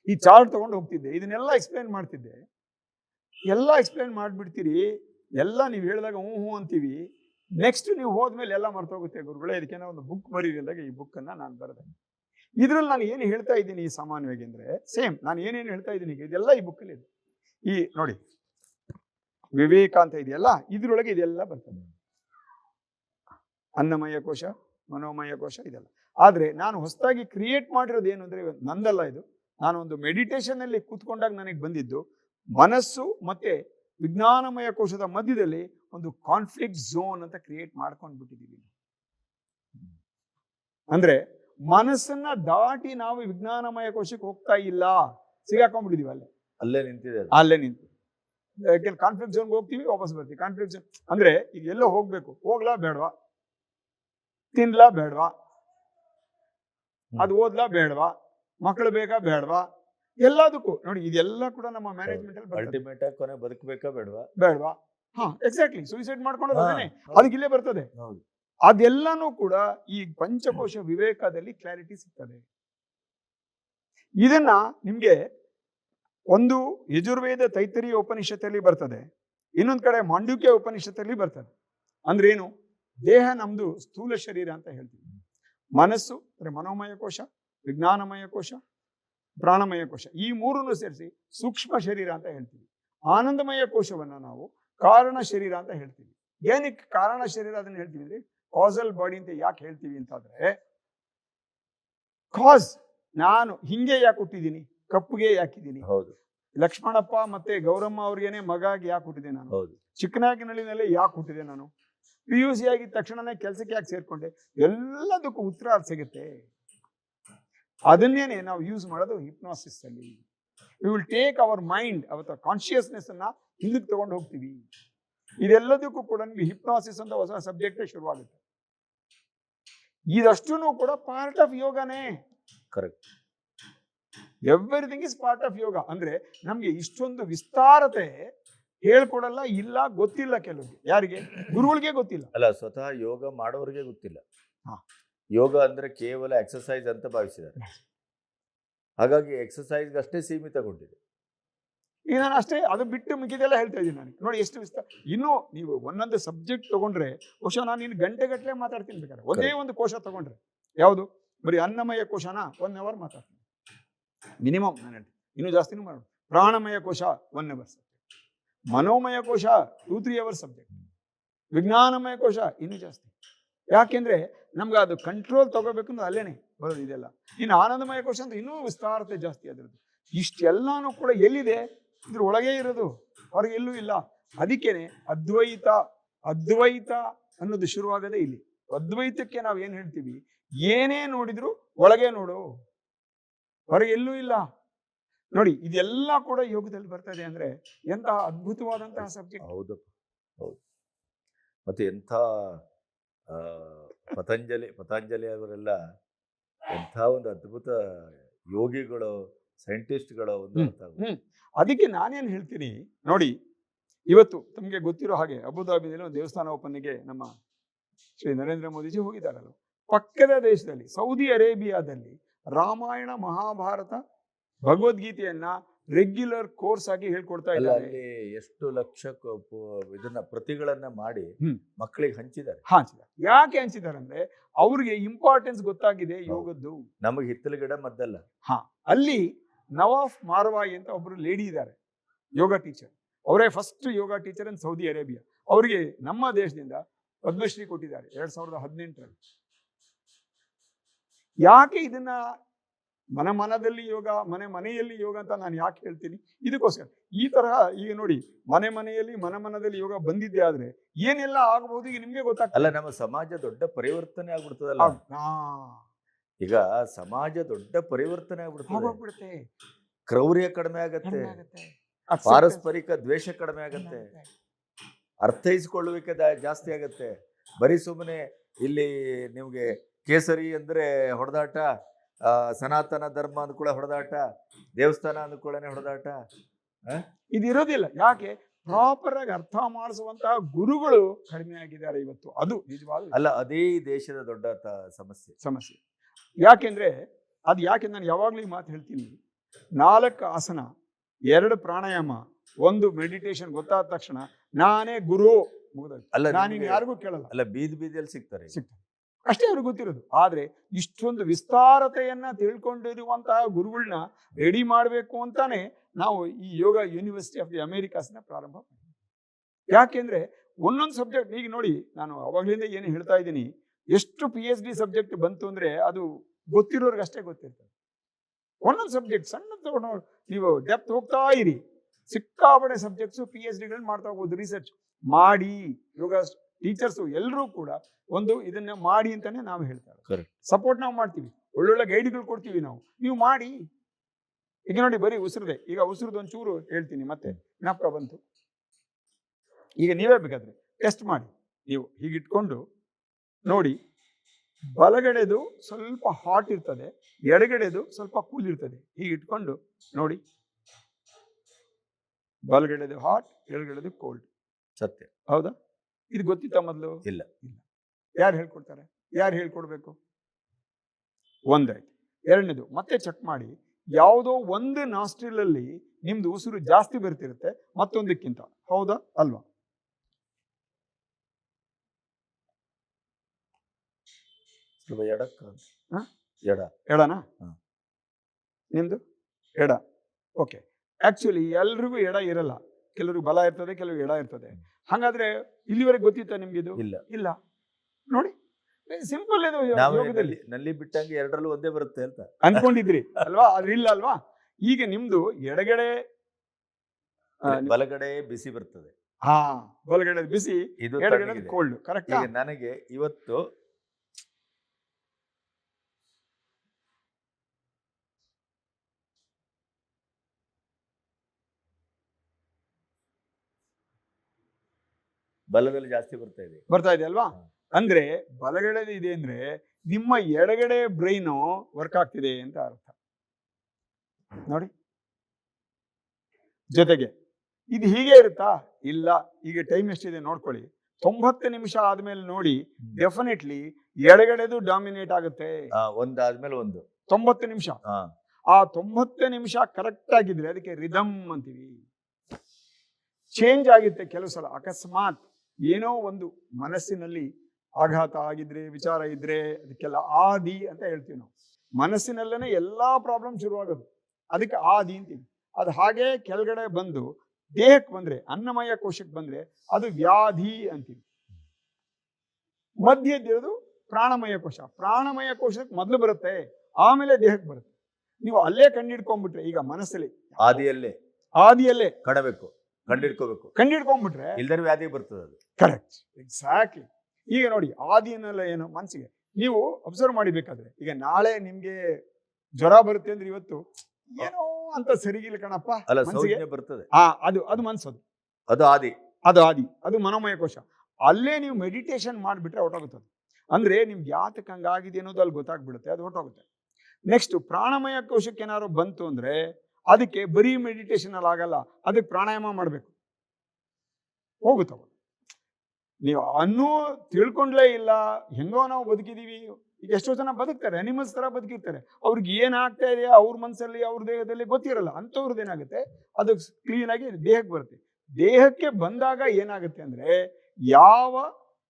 Speaker 1: ಈ ಚಾರ್ಟ್ ತಗೊಂಡು ಹೋಗ್ತಿದ್ದೆ. ಇದನ್ನೆಲ್ಲ ಎಕ್ಸ್ಪ್ಲೈನ್ ಮಾಡ್ತಿದ್ದೆ. ಎಲ್ಲ ಎಕ್ಸ್ಪ್ಲೈನ್ ಮಾಡಿಬಿಡ್ತೀರಿ. ಎಲ್ಲ ನೀವು ಹೇಳಿದಾಗ ಹ್ಞೂ ಹ್ಞೂ ಅಂತೀವಿ. ನೆಕ್ಸ್ಟ್ ನೀವು ಹೋದ್ಮೇಲೆ ಎಲ್ಲ ಮರ್ತೋಗುತ್ತೆ ಗುರುಗಳೇ. ಇದಕ್ಕೆ ಒಂದು ಬುಕ್ ಬರೀರಿ ಅಂದಾಗ ಈ ಬುಕ್ಕನ್ನು ನಾನು ಬರೆದೆ. ಇದ್ರಲ್ಲಿ ನಾನು ಏನು ಹೇಳ್ತಾ ಇದ್ದೀನಿ ಈ ಸಾಮಾನ್ಯವಾಗಿ ಅಂದ್ರೆ ಸೇಮ್ ನಾನು ಏನೇನು ಹೇಳ್ತಾ ಇದ್ದೀನಿ ಈಗ ಇದೆಲ್ಲ ಈ ಬುಕ್ಕಲ್ಲಿ ಇದೆ. ಈ ನೋಡಿ ವಿವೇಕ ಅಂತ ಇದೆಯಲ್ಲ, ಇದ್ರೊಳಗೆ ಇದೆಲ್ಲ ಬರ್ತದೆ. ಅನ್ನಮಯ ಕೋಶ, ಮನೋಮಯ ಕೋಶ ಇದೆಲ್ಲ. ಆದ್ರೆ ನಾನು ಹೊಸದಾಗಿ ಕ್ರಿಯೇಟ್ ಮಾಡಿರೋದು ಏನು ಅಂದ್ರೆ ನಂದಲ್ಲ ಇದು. ನಾನು ಒಂದು ಮೆಡಿಟೇಷನ್ ಅಲ್ಲಿ ಕೂತ್ಕೊಂಡಾಗ ನನಗೆ ಬಂದಿದ್ದು ಮನಸ್ಸು ಮತ್ತೆ ವಿಜ್ಞಾನಮಯ ಕೋಶದ ಮಧ್ಯದಲ್ಲಿ ಒಂದು ಕಾನ್ಫ್ಲಿಕ್ಟ್ ಝೋನ್ ಅಂತ ಕ್ರಿಯೇಟ್ ಮಾಡ್ಕೊಂಡು ಬಿಟ್ಟಿದ್ದೀವಿ ಅಂದ್ರೆ ಮನಸ್ಸನ್ನ ದಾಟಿ ನಾವು ವಿಜ್ಞಾನಮಯ ಕೋಶಕ್ಕೆ ಹೋಗ್ತಾ ಇಲ್ಲ. ಸಿಗಾಕೊಂಡ್ಬಿಟ್ಟಿದೀವಿ ಅಲ್ಲೇ.
Speaker 2: ಅಲ್ಲೇ ನಿಂತಿದೆ
Speaker 1: ಅಲ್ಲೇ ನಿಂತು. ಕಾನ್ಫ್ಲಿಕ್ಟ್ ಝೋನ್ಗೆ ಹೋಗ್ತೀವಿ ವಾಪಸ್ ಬರ್ತೀವಿ. ಕಾನ್ಫ್ಲಿಕ್ಟ್ ಝೋನ್ ಅಂದ್ರೆ ಈಗ ಎಲ್ಲೋ ಹೋಗ್ಬೇಕು. ಹೋಗ್ಲಾ ಬೇಡವಾ? ತಿನ್ಲಾ ಬೇಡವಾ? ಅದು ಓದ್ಲಾ ಬೇಡವಾ? ಮಕ್ಕಳು ಬೇಕಾ ಬೇಡವಾ? ಎಲ್ಲದಕ್ಕೂ. ನೋಡಿ ಇದೆಲ್ಲ ಕೂಡ ನಮ್ಮ ಮ್ಯಾನೇಜ್ಮೆಂಟ್ ಅಲ್ಲಿ
Speaker 2: ಅಲ್ಟಿಮೇಟ್ ಆಗಿ ಕೊನೆ ಬದುಕಬೇಕಾ ಬೇಡವಾ?
Speaker 1: ಬೇಡವಾ? ಹಾ ಎಕ್ಸಾಕ್ಟ್ಲಿ ಸೂಸೈಡ್ ಮಾಡ್ಕೊಂಡು. ಅದಕ್ಕೆ ಇಲ್ಲೇ ಬರ್ತದೆ.
Speaker 2: ಅದೆಲ್ಲಾನು
Speaker 1: ಅದೆಲ್ಲನೂ ಕೂಡ ಈ ಪಂಚಕೋಶ ವಿವೇಕದಲ್ಲಿ ಕ್ಲಾರಿಟಿ ಸಿಗ್ತದೆ. ಇದನ್ನ ನಿಮ್ಗೆ ಒಂದು ಯಜುರ್ವೇದ ತೈತರಿಯ ಉಪನಿಷತ್ತಲ್ಲಿ ಬರ್ತದೆ. ಇನ್ನೊಂದ್ ಕಡೆ ಮಾಂಡುಕ್ಯ ಉಪನಿಷತ್ತಲ್ಲಿ ಬರ್ತದೆ. ಅಂದ್ರೆ ಏನು? ದೇಹ ನಮ್ದು ಸ್ಥೂಲ ಶರೀರ ಅಂತ ಹೇಳ್ತೀವಿ. ಮನಸ್ಸು ಅಂದ್ರೆ ಮನೋಮಯ ಕೋಶ ವಿಜ್ಞಾನಮಯ ಕೋಶ ಪ್ರಾಣಮಯ ಕೋಶ ಈ ಮೂರನ್ನು ಸೇರಿಸಿ ಸೂಕ್ಷ್ಮ ಶರೀರ ಅಂತ ಹೇಳ್ತೀವಿ. ಆನಂದಮಯ ಕೋಶವನ್ನ ನಾವು ಕಾರಣ ಶರೀರ ಅಂತ ಹೇಳ್ತೀವಿ. ಏನಕ್ಕೆ ಕಾರಣ ಶರೀರ ಅದನ್ನು ಹೇಳ್ತೀವಿ ಅಂದ್ರೆ ಕಾಸಲ್ ಬಾಡಿ ಅಂತ ಯಾಕೆ ಹೇಳ್ತೀವಿ ಅಂತಾದ್ರೆ ಕಾಸ್ ನಾನು ಹಿಂಗೆ ಯಾಕೆ ಹುಟ್ಟಿದ್ದೀನಿ ಕಪ್ಪುಗೆ ಯಾಕಿದ್ದೀನಿ
Speaker 2: ಹೌದು.
Speaker 1: ಲಕ್ಷ್ಮಣಪ್ಪ ಮತ್ತೆ ಗೌರಮ್ಮ ಅವ್ರಿಗೇನೆ ಮಗಾಗಿ ಯಾಕೆ ಹುಟ್ಟಿದೆ ನಾನು?
Speaker 2: ಹೌದು.
Speaker 1: ಚಿಕ್ಕನಾಗಿನಳ್ಳಿನಲ್ಲಿ ಯಾಕೆ ಹುಟ್ಟಿದೆ ನಾನು? ಪಿ ಯು ಸಿ ಆಗಿದ ತಕ್ಷಣನೇ ಕೆಲಸಕ್ಕೆ ಯಾಕೆ ಸೇರ್ಕೊಂಡೆ? ಎಲ್ಲದಕ್ಕೂ ಉತ್ತರ ಸಿಗುತ್ತೆ. ಅದನ್ನೇನೆ ನಾವು ಯೂಸ್ ಮಾಡೋದು ಹಿಪ್ನಾಸಿಸ್ ಅಲ್ಲಿ. We will take our mind ಅವತ್ತ ಕಾನ್ಶಿಯಸ್ನೆಸ್ ಅನ್ನ ಹಿಂದಕ್ಕೆ ತಗೊಂಡು ಹೋಗ್ತೀವಿ. ಇದೆಲ್ಲದಕ್ಕೂ ಕೂಡ ನಿಮ್ಗೆ ಹಿಪ್ನಾಸಿಸ್ ಅಂತ ಹೊಸ ಸಬ್ಜೆಕ್ಟೇ ಶುರುವಾಗುತ್ತೆ. ಇದಷ್ಟು ಕೂಡ part of ಯೋಗನೇ.
Speaker 2: Correct
Speaker 1: everything is part of yoga. ಅಂದ್ರೆ ನಮ್ಗೆ ಇಷ್ಟೊಂದು ವಿಸ್ತಾರತೆ ಹೇಳ್ಕೊಡಲ್ಲ ಇಲ್ಲ ಗೊತ್ತಿಲ್ಲ ಕೆಲವ್ರಿಗೆ. ಯಾರಿಗೆ? ಗುರುಗಳಿಗೆ ಗೊತ್ತಿಲ್ಲ.
Speaker 2: ಅಲ್ಲ ಸ್ವತಃ ಯೋಗ ಮಾಡೋರಿಗೆ ಗೊತ್ತಿಲ್ಲ.
Speaker 1: ಹಾ.
Speaker 2: ಯೋಗ ಅಂದ್ರೆ ಕೇವಲ ಎಕ್ಸಸೈಸ್ ಅಂತ ಭಾವಿಸಿದ್ದಾರೆ. ಹಾಗಾಗಿ ಎಕ್ಸಸೈಸ್ ಅಷ್ಟೇ ಸೀಮಿತಗೊಂಡಿದೆ.
Speaker 1: ಈಗ ನಾನು ಅಷ್ಟೇ ಅದು ಬಿಟ್ಟು ಮಿಕ್ಕಿದೆಲ್ಲ ಹೇಳ್ತಾ ಇದ್ದೀನಿ ನಾನು. ನೋಡಿ ಎಷ್ಟು ವಿಸ್ತಾರ ಇನ್ನು ನೀವು ಒಂದೊಂದು ಸಬ್ಜೆಕ್ಟ್ ತಗೊಂಡ್ರೆ ಬಹುಶಃ ನಾನು ಇನ್ನು ಗಂಟೆ ಗಟ್ಟಲೆ ಮಾತಾಡ್ತೀನಿ ಬೇಕಾದ್ರೆ. ಒಂದೇ ಒಂದು ಕೋಶ ತಗೊಂಡ್ರೆ. ಯಾವುದು? ಬರೀ ಅನ್ನಮಯ ಕೋಶನ ಒನ್ ಅವರ್ ಮಾತಾಡ್ತೀನಿ. ಮಿನಿಮಮ್ ನಾನು ಹೇಳ್ತೀನಿ. ಇನ್ನೂ ಜಾಸ್ತಿನೂ ಮಾಡೋಣ ಪ್ರಾಣಮಯ ಕೋಶ ಒನ್ ಅವರ್ ಸಬ್ಜೆಕ್ಟ್ ಮನೋಮಯ ಕೋಶ ಟೂ ತ್ರೀ ಅವರ್ ಸಬ್ಜೆಕ್ಟ್ ವಿಜ್ಞಾನಮಯ ಕೋಶ ಇನ್ನೂ ಜಾಸ್ತಿ. ಯಾಕೆಂದ್ರೆ ನಮ್ಗೆ ಅದು ಕಂಟ್ರೋಲ್ ತಗೋಬೇಕು ಅಂದ್ರೆ ಅಲ್ಲೇನೆ ಬರೋದು ಇದೆಲ್ಲ. ಇನ್ನು ಆನಂದಮಯ ಕೋಶ ಅಂತ ಇನ್ನೂ ವಿಸ್ತಾರತೆ ಜಾಸ್ತಿ ಅದರದ್ದು. ಇಷ್ಟೆಲ್ಲಾನು ಕೂಡ ಎಲ್ಲಿದೆ? ಇದ್ರ ಒಳಗೆ ಇರೋದು. ಹೊರಗೆ ಎಲ್ಲೂ ಇಲ್ಲ. ಅದಕ್ಕೇನೆ ಅದ್ವೈತ ಅದ್ವೈತ ಅನ್ನೋದು ಶುರುವಾಗದೆ ಇಲ್ಲಿ. ಅದ್ವೈತಕ್ಕೆ ನಾವು ಏನು ಹೇಳ್ತೀವಿ? ಏನೇ ನೋಡಿದ್ರು ಒಳಗೆ ನೋಡು. ಹೊರಗೆ ಎಲ್ಲೂ ಇಲ್ಲ. ನೋಡಿ ಇದೆಲ್ಲ ಕೂಡ ಯೋಗದಲ್ಲಿ ಬರ್ತದೆ ಅಂದ್ರೆ ಎಂತ ಅದ್ಭುತವಾದಂತಹ ಸಬ್ಜೆಕ್ಟ್.
Speaker 2: ಹೌದಪ್ಪ ಮತ್ತೆ ಎಂಥ ಪತಂಜಲಿ ಪತಂಜಲಿ ಅವರೆಲ್ಲ ಎಂಥ ಒಂದು ಅದ್ಭುತ ಯೋಗಿಗಳು ಸೈಂಟಿಸ್ಟ್ಗಳು ಒಂದು
Speaker 1: ಅದಕ್ಕೆ ನಾನೇನು ಹೇಳ್ತೀನಿ ನೋಡಿ ಇವತ್ತು ತಮಗೆ ಗೊತ್ತಿರೋ ಹಾಗೆ ಅಬುದಾಬಿನಲ್ಲಿ ಒಂದು ದೇವಸ್ಥಾನ ಓಪನ್ಗೆ ನಮ್ಮ ಶ್ರೀ ನರೇಂದ್ರ ಮೋದಿಜಿ ಹೋಗಿದ್ದಾರಲ್ಲ ಪಕ್ಕದ ದೇಶದಲ್ಲಿ ಸೌದಿ ಅರೇಬಿಯಾದಲ್ಲಿ ರಾಮಾಯಣ ಮಹಾಭಾರತ ಭಗವದ್ಗೀತೆಯನ್ನ ರೆಗ್ಯುಲರ್ ಕೋರ್ಸ್ ಆಗಿ ಹೇಳ್ಕೊಡ್ತಾ
Speaker 2: ಇಲ್ಲ
Speaker 1: ಇದ್ದಾರೆ
Speaker 2: ಅಲ್ಲಿ ಎಷ್ಟು ಲಕ್ಷ ಇದನ್ನ ಪ್ರತಿಗಳನ್ನ ಮಾಡಿ. ಮಕ್ಕಳಿಗೆ ಹಂಚಿದ್ದಾರೆ.
Speaker 1: ಹಂಚಿದ್ದಾರೆ. ಯಾಕೆ ಹಂಚಿದ್ದಾರೆ ಅಂದ್ರೆ ಅವ್ರಿಗೆ ಇಂಪಾರ್ಟೆನ್ಸ್ ಗೊತ್ತಾಗಿದೆ ಯೋಗದ್ದು.
Speaker 2: ನಮಗೆ ಹಿತ್ತಲ ಗಿಡ ಮದ್ದಲ್ಲ.
Speaker 1: ಅಲ್ಲಿ ನವಾಫ್ ಮಾರ್ವಾಯಿ ಅಂತ ಒಬ್ರು ಲೇಡಿ ಇದ್ದಾರೆ ಯೋಗ ಟೀಚರ್ ಅವರೇ first yoga teacher in Saudi Arabia ಅವರಿಗೆ ನಮ್ಮ ದೇಶದಿಂದ ಪದ್ಮಶ್ರೀ ಕೊಟ್ಟಿದ್ದಾರೆ ಎರಡ್ ಸಾವಿರದ ಹದಿನೆಂಟರಲ್ಲಿ. ಯಾಕೆ ಇದನ್ನ ಮನ ಮನದಲ್ಲಿ ಯೋಗ ಮನೆ ಮನೆಯಲ್ಲಿ ಯೋಗ ಅಂತ ನಾನು ಯಾಕೆ ಹೇಳ್ತೀನಿ? ಇದಕ್ಕೋಸ್ಕರ. ಈ ತರಹ ಈಗ ನೋಡಿ ಮನೆ ಮನೆಯಲ್ಲಿ ಮನ ಮನದಲ್ಲಿ ಯೋಗ ಬಂದಿದ್ದೆ ಆದ್ರೆ ಏನೆಲ್ಲ ಆಗಬಹುದು ಈಗ ನಿಮ್ಗೆ ಗೊತ್ತಾಗ್ತದೆ.
Speaker 2: ಅಲ್ಲ ನಮ್ಮ ಸಮಾಜ ದೊಡ್ಡ ಪರಿವರ್ತನೆ ಆಗ್ಬಿಡ್ತದಲ್ಲ? ಈಗ ಸಮಾಜ ದೊಡ್ಡ ಪರಿವರ್ತನೆ ಆಗ್ಬಿಡ್ತದೆ. ಕ್ರೌರ್ಯ ಕಡಿಮೆ ಆಗತ್ತೆ. ಪಾರಸ್ಪರಿಕ ದ್ವೇಷ ಕಡಿಮೆ ಆಗತ್ತೆ. ಅರ್ಥೈಸ್ಕೊಳ್ಳುವಿಕೆ ಜಾಸ್ತಿ ಆಗತ್ತೆ. ಬರೀ ಸುಮ್ಮನೆ ಇಲ್ಲಿ ನಿಮ್ಗೆ ಕೇಸರಿ ಅಂದ್ರೆ ಹೊಡೆದಾಟ ಸನಾತನ ಧರ್ಮ ಅನುಕೂಲ ಹೊಡೆದಾಟ? ದೇವಸ್ಥಾನ ಅನುಕೂಲನೇ ಹೊಡೆದಾಟ?
Speaker 1: ಇದಿರೋದಿಲ್ಲ ಇರೋದಿಲ್ಲ. ಯಾಕೆ? ಪ್ರಾಪರ್ ಆಗಿ ಅರ್ಥ ಮಾಡಿಸುವಂತಹ ಗುರುಗಳು ಕಡಿಮೆ ಆಗಿದ್ದಾರೆ ಇವತ್ತು. ಅದು ನಿಜವಾದ
Speaker 2: ಅಲ್ಲ ಅದೇ ದೇಶದ ದೊಡ್ಡ ಸಮಸ್ಯೆ.
Speaker 1: ಸಮಸ್ಯೆ. ಯಾಕೆಂದ್ರೆ ಅದು ಯಾಕೆ ನಾನು ಯಾವಾಗ್ಲೂ ಈ ಮಾತು ಹೇಳ್ತೀನಿ. ನಾಲ್ಕು ಆಸನ ಎರಡು ಪ್ರಾಣಾಯಾಮ ಒಂದು ಮೆಡಿಟೇಷನ್ ಗೊತ್ತಾದ ತಕ್ಷಣ ನಾನೇ ಗುರು
Speaker 2: ಅಲ್ಲ
Speaker 1: ನಾನು ಯಾರಿಗೂ ಕೇಳಲ್ಲ.
Speaker 2: ಅಲ್ಲ ಬೀದಿ ಬೀದಿಯಲ್ಲಿ ಸಿಗ್ತಾರೆ
Speaker 1: ಸಿಗ್ತಾರೆ. ಅಷ್ಟೇ ಅವ್ರಿಗೆ ಗೊತ್ತಿರೋದು. ಆದರೆ ಇಷ್ಟೊಂದು ವಿಸ್ತಾರತೆಯನ್ನ ತಿಳ್ಕೊಂಡಿರುವಂತಹ ಗುರುಗಳನ್ನ ರೆಡಿ ಮಾಡಬೇಕು ಅಂತಾನೆ ನಾವು ಈ ಯೋಗ ಯೂನಿವರ್ಸಿಟಿ ಆಫ್ ದಿ ಅಮೇರಿಕಾಸ್ನ ಪ್ರಾರಂಭ ಮಾಡಿದ್ವಿ. ಯಾಕೆಂದ್ರೆ ಒಂದೊಂದು ಸಬ್ಜೆಕ್ಟ್ ಈಗ ನೋಡಿ ನಾನು ಅವಾಗಲಿಂದ ಏನು ಹೇಳ್ತಾ ಇದ್ದೀನಿ ಎಷ್ಟು ಪಿ ಎಚ್ ಡಿ ಸಬ್ಜೆಕ್ಟ್ ಬಂತು ಅಂದ್ರೆ ಅದು ಗೊತ್ತಿರೋರ್ಗೆ ಅಷ್ಟೇ ಗೊತ್ತಿರ್ತದೆ. ಒಂದೊಂದು ಸಬ್ಜೆಕ್ಟ್ ಸಣ್ಣ ತಗೊಂಡು ನೀವು ಡೆಪ್ತ್ ಹೋಗ್ತಾ ಇರಿ. ಸಿಕ್ಕಾಪಡೆ ಸಬ್ಜೆಕ್ಟ್ಸು ಪಿ ಎಚ್ ಡಿಗಳನ್ನ ಮಾಡ್ತಾ ಹೋಗ್ಬೋದು ರಿಸರ್ಚ್ ಮಾಡಿ ಯೋಗ ಟೀಚರ್ಸು ಎಲ್ಲರೂ ಕೂಡ ಒಂದು ಇದನ್ನ ಮಾಡಿ ಅಂತಾನೆ ನಾವು ಹೇಳ್ತಾರೆ. ಸಪೋರ್ಟ್ ನಾವು ಮಾಡ್ತೀವಿ. ಒಳ್ಳೊಳ್ಳೆ ಗೈಡ್ಗಳು ಕೊಡ್ತೀವಿ ನಾವು. ನೀವು ಮಾಡಿ. ಈಗ ನೋಡಿ ಬರೀ ಉಸಿರದೆ. ಈಗ ಉಸಿರದು ಒಂಚೂರು ಹೇಳ್ತೀನಿ ಮತ್ತೆ. ಜ್ಞಾಪಕ ಬಂತು. ಈಗ ನೀವೇ ಬೇಕಾದ್ರೆ ಟೆಸ್ಟ್ ಮಾಡಿ. ನೀವು ಹೀಗಿಟ್ಕೊಂಡು ನೋಡಿ. ಬಲಗಡೆದು ಸ್ವಲ್ಪ ಹಾಟ್ ಇರ್ತದೆ. ಎಡಗಡೆದು ಸ್ವಲ್ಪ ಕೂಲ್ ಇರ್ತದೆ. ಹೀಗೆ ಇಟ್ಕೊಂಡು ನೋಡಿ. ಬಲಗಡೆದು ಹಾಟ್ ಎಡಗಡೆದು ಕೋಲ್ಡ್
Speaker 2: ಸತ್ಯ.
Speaker 1: ಹೌದಾ? ಇದು ಗೊತ್ತಿತ್ತ ಮೊದಲು?
Speaker 2: ಇಲ್ಲ.
Speaker 1: ಇಲ್ಲ. ಯಾರು ಹೇಳ್ಕೊಡ್ತಾರೆ? ಯಾರು ಹೇಳ್ಕೊಡ್ಬೇಕು? ಒಂದಾಯ್ತು ಎರಡನೇದು ಮತ್ತೆ ಚೆಕ್ ಮಾಡಿ. ಯಾವುದೋ ಒಂದು ನಾಸ್ಟ್ರಿಲಲ್ಲಿ ಅಲ್ಲಿ ನಿಮ್ದು ಉಸಿರು ಜಾಸ್ತಿ ಬರ್ತಿರುತ್ತೆ ಮತ್ತೊಂದಕ್ಕಿಂತ. ಹೌದಾ? ಅಲ್ವಾ?
Speaker 2: ಎಡ
Speaker 1: ಎಡನಾ. ನಿಮ್ದು? ಎಡ. ಓಕೆ. ಆಕ್ಚುಲಿ ಎಲ್ರಿಗೂ ಎಡ ಇರಲ್ಲ. ಕೆಲವ್ರಿಗೆ ಬಲ ಇರ್ತದೆ ಕೆಲವ್ರಿಗೆ ಎಡ ಇರ್ತದೆ. ಹಾಗಾದ್ರೆ ಇಲ್ಲಿವರೆಗೆ ಗೊತ್ತಿತ್ತ ನಿಮ್ಗೆ ಇದು?
Speaker 2: ಇಲ್ಲ.
Speaker 1: ಇಲ್ಲ. ನೋಡಿ ಸಿಂಪಲ್ ಇದು ಯೋಗದಲ್ಲಿ.
Speaker 2: ನಲ್ಲಿ- ಬಿಟ್ಟಂಗೆ ಎರಡರಲ್ಲೂ ಒಂದೇ ಬರುತ್ತೆ ಅಂತ.
Speaker 1: ಅನ್ಕೊಂಡಿದ್ರಿ ಅಲ್ವಾ? ಆದ್ರೆ ಇಲ್ಲ ಅಲ್ವಾ? ಈಗ ನಿಮ್ದು ಎಡಗಡೆ
Speaker 2: ಬಲಗಡೆ ಬಿಸಿ ಬರ್ತದೆ.
Speaker 1: ಹಾ ಬಲಗಡೆ ಬಿಸಿ
Speaker 2: ಇದು.
Speaker 1: ಕೋಲ್ಡ್ ಕರೆಕ್ಟ್
Speaker 2: ನನಗೆ ಇವತ್ತು ಬಲದಲ್ಲಿ ಜಾಸ್ತಿ ಬರ್ತಾ ಇದೆ.
Speaker 1: ಬರ್ತಾ ಇದೆ ಅಲ್ವಾ? ಅಂದ್ರೆ ಬಲಗಳಲ್ಲಿ ಇದೆ ಅಂದ್ರೆ ನಿಮ್ಮ ಎಡಗಡೆ ಬ್ರೈನು ವರ್ಕ್ ಆಗ್ತಿದೆ ಅಂತ ಅರ್ಥ. ನೋಡಿ. ಜೊತೆಗೆ ಇದು ಹೀಗೆ ಇರುತ್ತಾ? ಇಲ್ಲ ಈಗ ಟೈಮ್ ಎಷ್ಟಿದೆ ನೋಡ್ಕೊಳ್ಳಿ. ತೊಂಬತ್ತು ನಿಮಿಷ ಆದ್ಮೇಲೆ ನೋಡಿ ಡೆಫಿನೆಟ್ಲಿ ಎಡಗಡೆದು ಡಾಮಿನೇಟ್ ಆಗುತ್ತೆ.
Speaker 2: ಒಂದಾದ್ಮೇಲೆ ಒಂದು
Speaker 1: ತೊಂಬತ್ತು ನಿಮಿಷ. ಆ ತೊಂಬತ್ತು ನಿಮಿಷ ಕರೆಕ್ಟ್ ಆಗಿದ್ರೆ ಅದಕ್ಕೆ ರಿದಮ್ ಅಂತೀವಿ. ಚೇಂಜ್ ಆಗುತ್ತೆ ಕೆಲವು ಸಲ ಅಕಸ್ಮಾತ್. ಏನೋ ಒಂದು ಮನಸ್ಸಿನಲ್ಲಿ ಆಘಾತ ಆಗಿದ್ರೆ ವಿಚಾರ ಇದ್ರೆ ಅದಕ್ಕೆಲ್ಲ ಆದಿ ಅಂತ ಹೇಳ್ತೀವಿ ನಾವು. ಮನಸ್ಸಿನಲ್ಲೇ ಎಲ್ಲ ಪ್ರಾಬ್ಲಮ್ ಶುರುವಾಗೋದು. ಅದಕ್ಕೆ ಆದಿ ಅಂತೀವಿ. ಅದು ಹಾಗೆ ಕೆಳಗಡೆ ಬಂದು ದೇಹಕ್ಕೆ ಬಂದ್ರೆ ಅನ್ನಮಯ ಕೋಶಕ್ಕೆ ಬಂದ್ರೆ ಅದು ವ್ಯಾಧಿ ಅಂತೀವಿ. ಮಧ್ಯದಿರೋದು ಪ್ರಾಣಮಯ ಕೋಶ. ಪ್ರಾಣಮಯ ಕೋಶಕ್ಕೆ ಮೊದಲು ಬರುತ್ತೆ ಆಮೇಲೆ ದೇಹಕ್ಕೆ ಬರುತ್ತೆ. ನೀವು ಅಲ್ಲೇ ಕಂಡಿಡ್ಕೊಂಡ್ಬಿಟ್ರೆ ಈಗ ಮನಸ್ಸಲ್ಲಿ
Speaker 2: ಆದಿಯಲ್ಲೇ.
Speaker 1: ಆದಿಯಲ್ಲೇ.
Speaker 2: ಕಡಬೇಕು. ಕಂಡಿಡ್ಕೋಬೇಕು.
Speaker 1: ಕಂಡಿಡ್ಕೊಂಡ್ಬಿಟ್ರೆ
Speaker 2: ಇಲ್ದರೆ ವ್ಯಾಧಿ ಬರ್ತದೆ ಅದು.
Speaker 1: ಕರೆಕ್ಟ್ ಎಕ್ಸಾಕ್ಟ್ಲಿ ಈಗ ನೋಡಿ ಆದಿಯನ್ನೆಲ್ಲ ಏನು ಮನಸ್ಸಿಗೆ. ನೀವು ಅಬ್ಸರ್ವ್ ಮಾಡಿಬೇಕಾದ್ರೆ ಈಗ ನಾಳೆ ನಿಮ್ಗೆ ಜ್ವರ ಬರುತ್ತೆ ಅಂದ್ರೆ ಇವತ್ತು ಏನೋ ಅಂತ ಸರಿಗಿಲ್ಲ ಕಣಪ್ಪ
Speaker 2: ಅಲ್ಲ ಸೌಜ್ಞೆ ಬರ್ತದೆ.
Speaker 1: ಹಾ ಅದು ಅದು ಮನ್ಸು
Speaker 2: ಅದು ಆದಿ.
Speaker 1: ಅದು ಆದಿ. ಅದು ಮನೋಮಯ ಕೋಶ. ಅಲ್ಲೇ ನೀವು ಮೆಡಿಟೇಷನ್ ಮಾಡಿಬಿಟ್ರೆ ಹೊಟ್ಟೋಗುತ್ತದೆ ಅಂದ್ರೆ ನಿಮ್ಗೆ ಯಾತಕ್ಕೆ ಹಂಗಾಗಿದೆ ಅನ್ನೋದು ಅಲ್ಲಿ ಗೊತ್ತಾಗ್ಬಿಡುತ್ತೆ ಅದು ಹೊಟ್ಟೋಗುತ್ತೆ ನೆಕ್ಸ್ಟ್ ಪ್ರಾಣಮಯ ಕೋಶಕ್ಕೆ ಏನಾದ್ರು ಬಂತು ಅಂದ್ರೆ ಅದಕ್ಕೆ ಬರೀ ಮೆಡಿಟೇಷನ್ ಅಲ್ಲಿ ಆಗಲ್ಲ, ಅದಕ್ಕೆ ಪ್ರಾಣಾಯಾಮ ಮಾಡಬೇಕು. ಹೋಗುತ್ತವ. ನೀವು ಅನ್ನೂ ತಿಳ್ಕೊಂಡ್ಲೇ ಇಲ್ಲ, ಹೆಂಗೋ ನಾವು ಬದುಕಿದೀವಿ ಈಗ ಎಷ್ಟೋ ಜನ ಬದುಕ್ತಾರೆ ಅನಿಮಲ್ಸ್ ತರ ಬದುಕಿರ್ತಾರೆ. ಅವ್ರಿಗೆ ಏನಾಗ್ತಾ ಇದೆ, ಅವ್ರ ಮನಸ್ಸಲ್ಲಿ ಅವ್ರ ದೇಹದಲ್ಲಿ ಗೊತ್ತಿರಲ್ಲ, ಅಂಥವ್ರದ್ದು ಏನಾಗುತ್ತೆ? ಅದು ಕ್ಲೀನ್ ಆಗಿ ದೇಹಕ್ಕೆ ಬರುತ್ತೆ. ದೇಹಕ್ಕೆ ಬಂದಾಗ ಏನಾಗುತ್ತೆ ಅಂದ್ರೆ, ಯಾವ,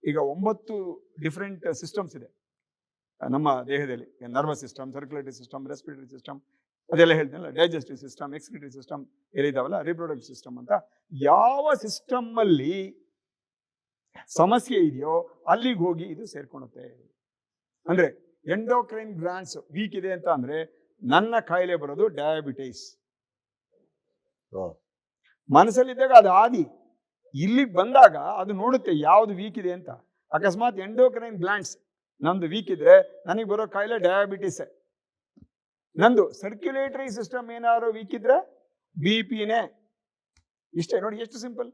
Speaker 1: ಈಗ ಒಂಬತ್ತು ಡಿಫ್ರೆಂಟ್ ಸಿಸ್ಟಮ್ಸ್ ಇದೆ. ನಮ್ಮ ದೇಹದಲ್ಲಿ nervous system circulatory system respiratory system ಅದೆಲ್ಲ ಹೇಳ್ತೀನಲ್ಲ ಡೈಜೆಸ್ಟಿವ್ ಸಿಸ್ಟಮ್ ಎಕ್ಸಿಕ್ಯೂಟಿವ್ ಸಿಸ್ಟಮ್ ಏನಿದಾವಲ್ಲ ರಿಪ್ರೊಡಕ್ಟಿವ್ ಸಿಸ್ಟಮ್ ಅಂತ. ಯಾವ ಸಿಸ್ಟಮ್ ಅಲ್ಲಿ ಸಮಸ್ಯೆ ಇದೆಯೋ ಅಲ್ಲಿಗೆ ಹೋಗಿ ಇದು ಸೇರ್ಕೊಳುತ್ತೆ ಅಂದ್ರೆ ಎಂಡೋಕ್ರೈನ್ ಗ್ರಾಂಡ್ಸ್ ವೀಕ್ ಇದೆ ಅಂತ ಅಂದ್ರೆ ನನ್ನ ಕಾಯಿಲೆ ಬರೋದು ಡಯಾಬಿಟೈಸ್
Speaker 2: ಓ.
Speaker 1: ಮನಸ್ಸಲ್ಲಿದ್ದಾಗ ಅದು ಆದಿ. ಇಲ್ಲಿಗೆ ಬಂದಾಗ ಅದು ನೋಡುತ್ತೆ ಯಾವ್ದು ವೀಕ್ ಇದೆ ಅಂತ. ಅಕಸ್ಮಾತ್ ಎಂಡೋಕ್ರೈನ್ ಗ್ಲ್ಯಾಂಡ್ಸ್ ನಮ್ದು ವೀಕ್ ಇದ್ರೆ ನನಗೆ ಬರೋ ಕಾಯಿಲೆ ಡಯಾಬಿಟಿಸ್ ನಂದು ಸರ್ಕ್ಯುಲೇಟರಿ ಸಿಸ್ಟಮ್ ಏನಾದ್ರು ವೀಕ್ ಇದ್ರೆ ಬಿ ಪಿನೇ ಇಷ್ಟೇ ನೋಡಿ, ಎಷ್ಟು ಸಿಂಪಲ್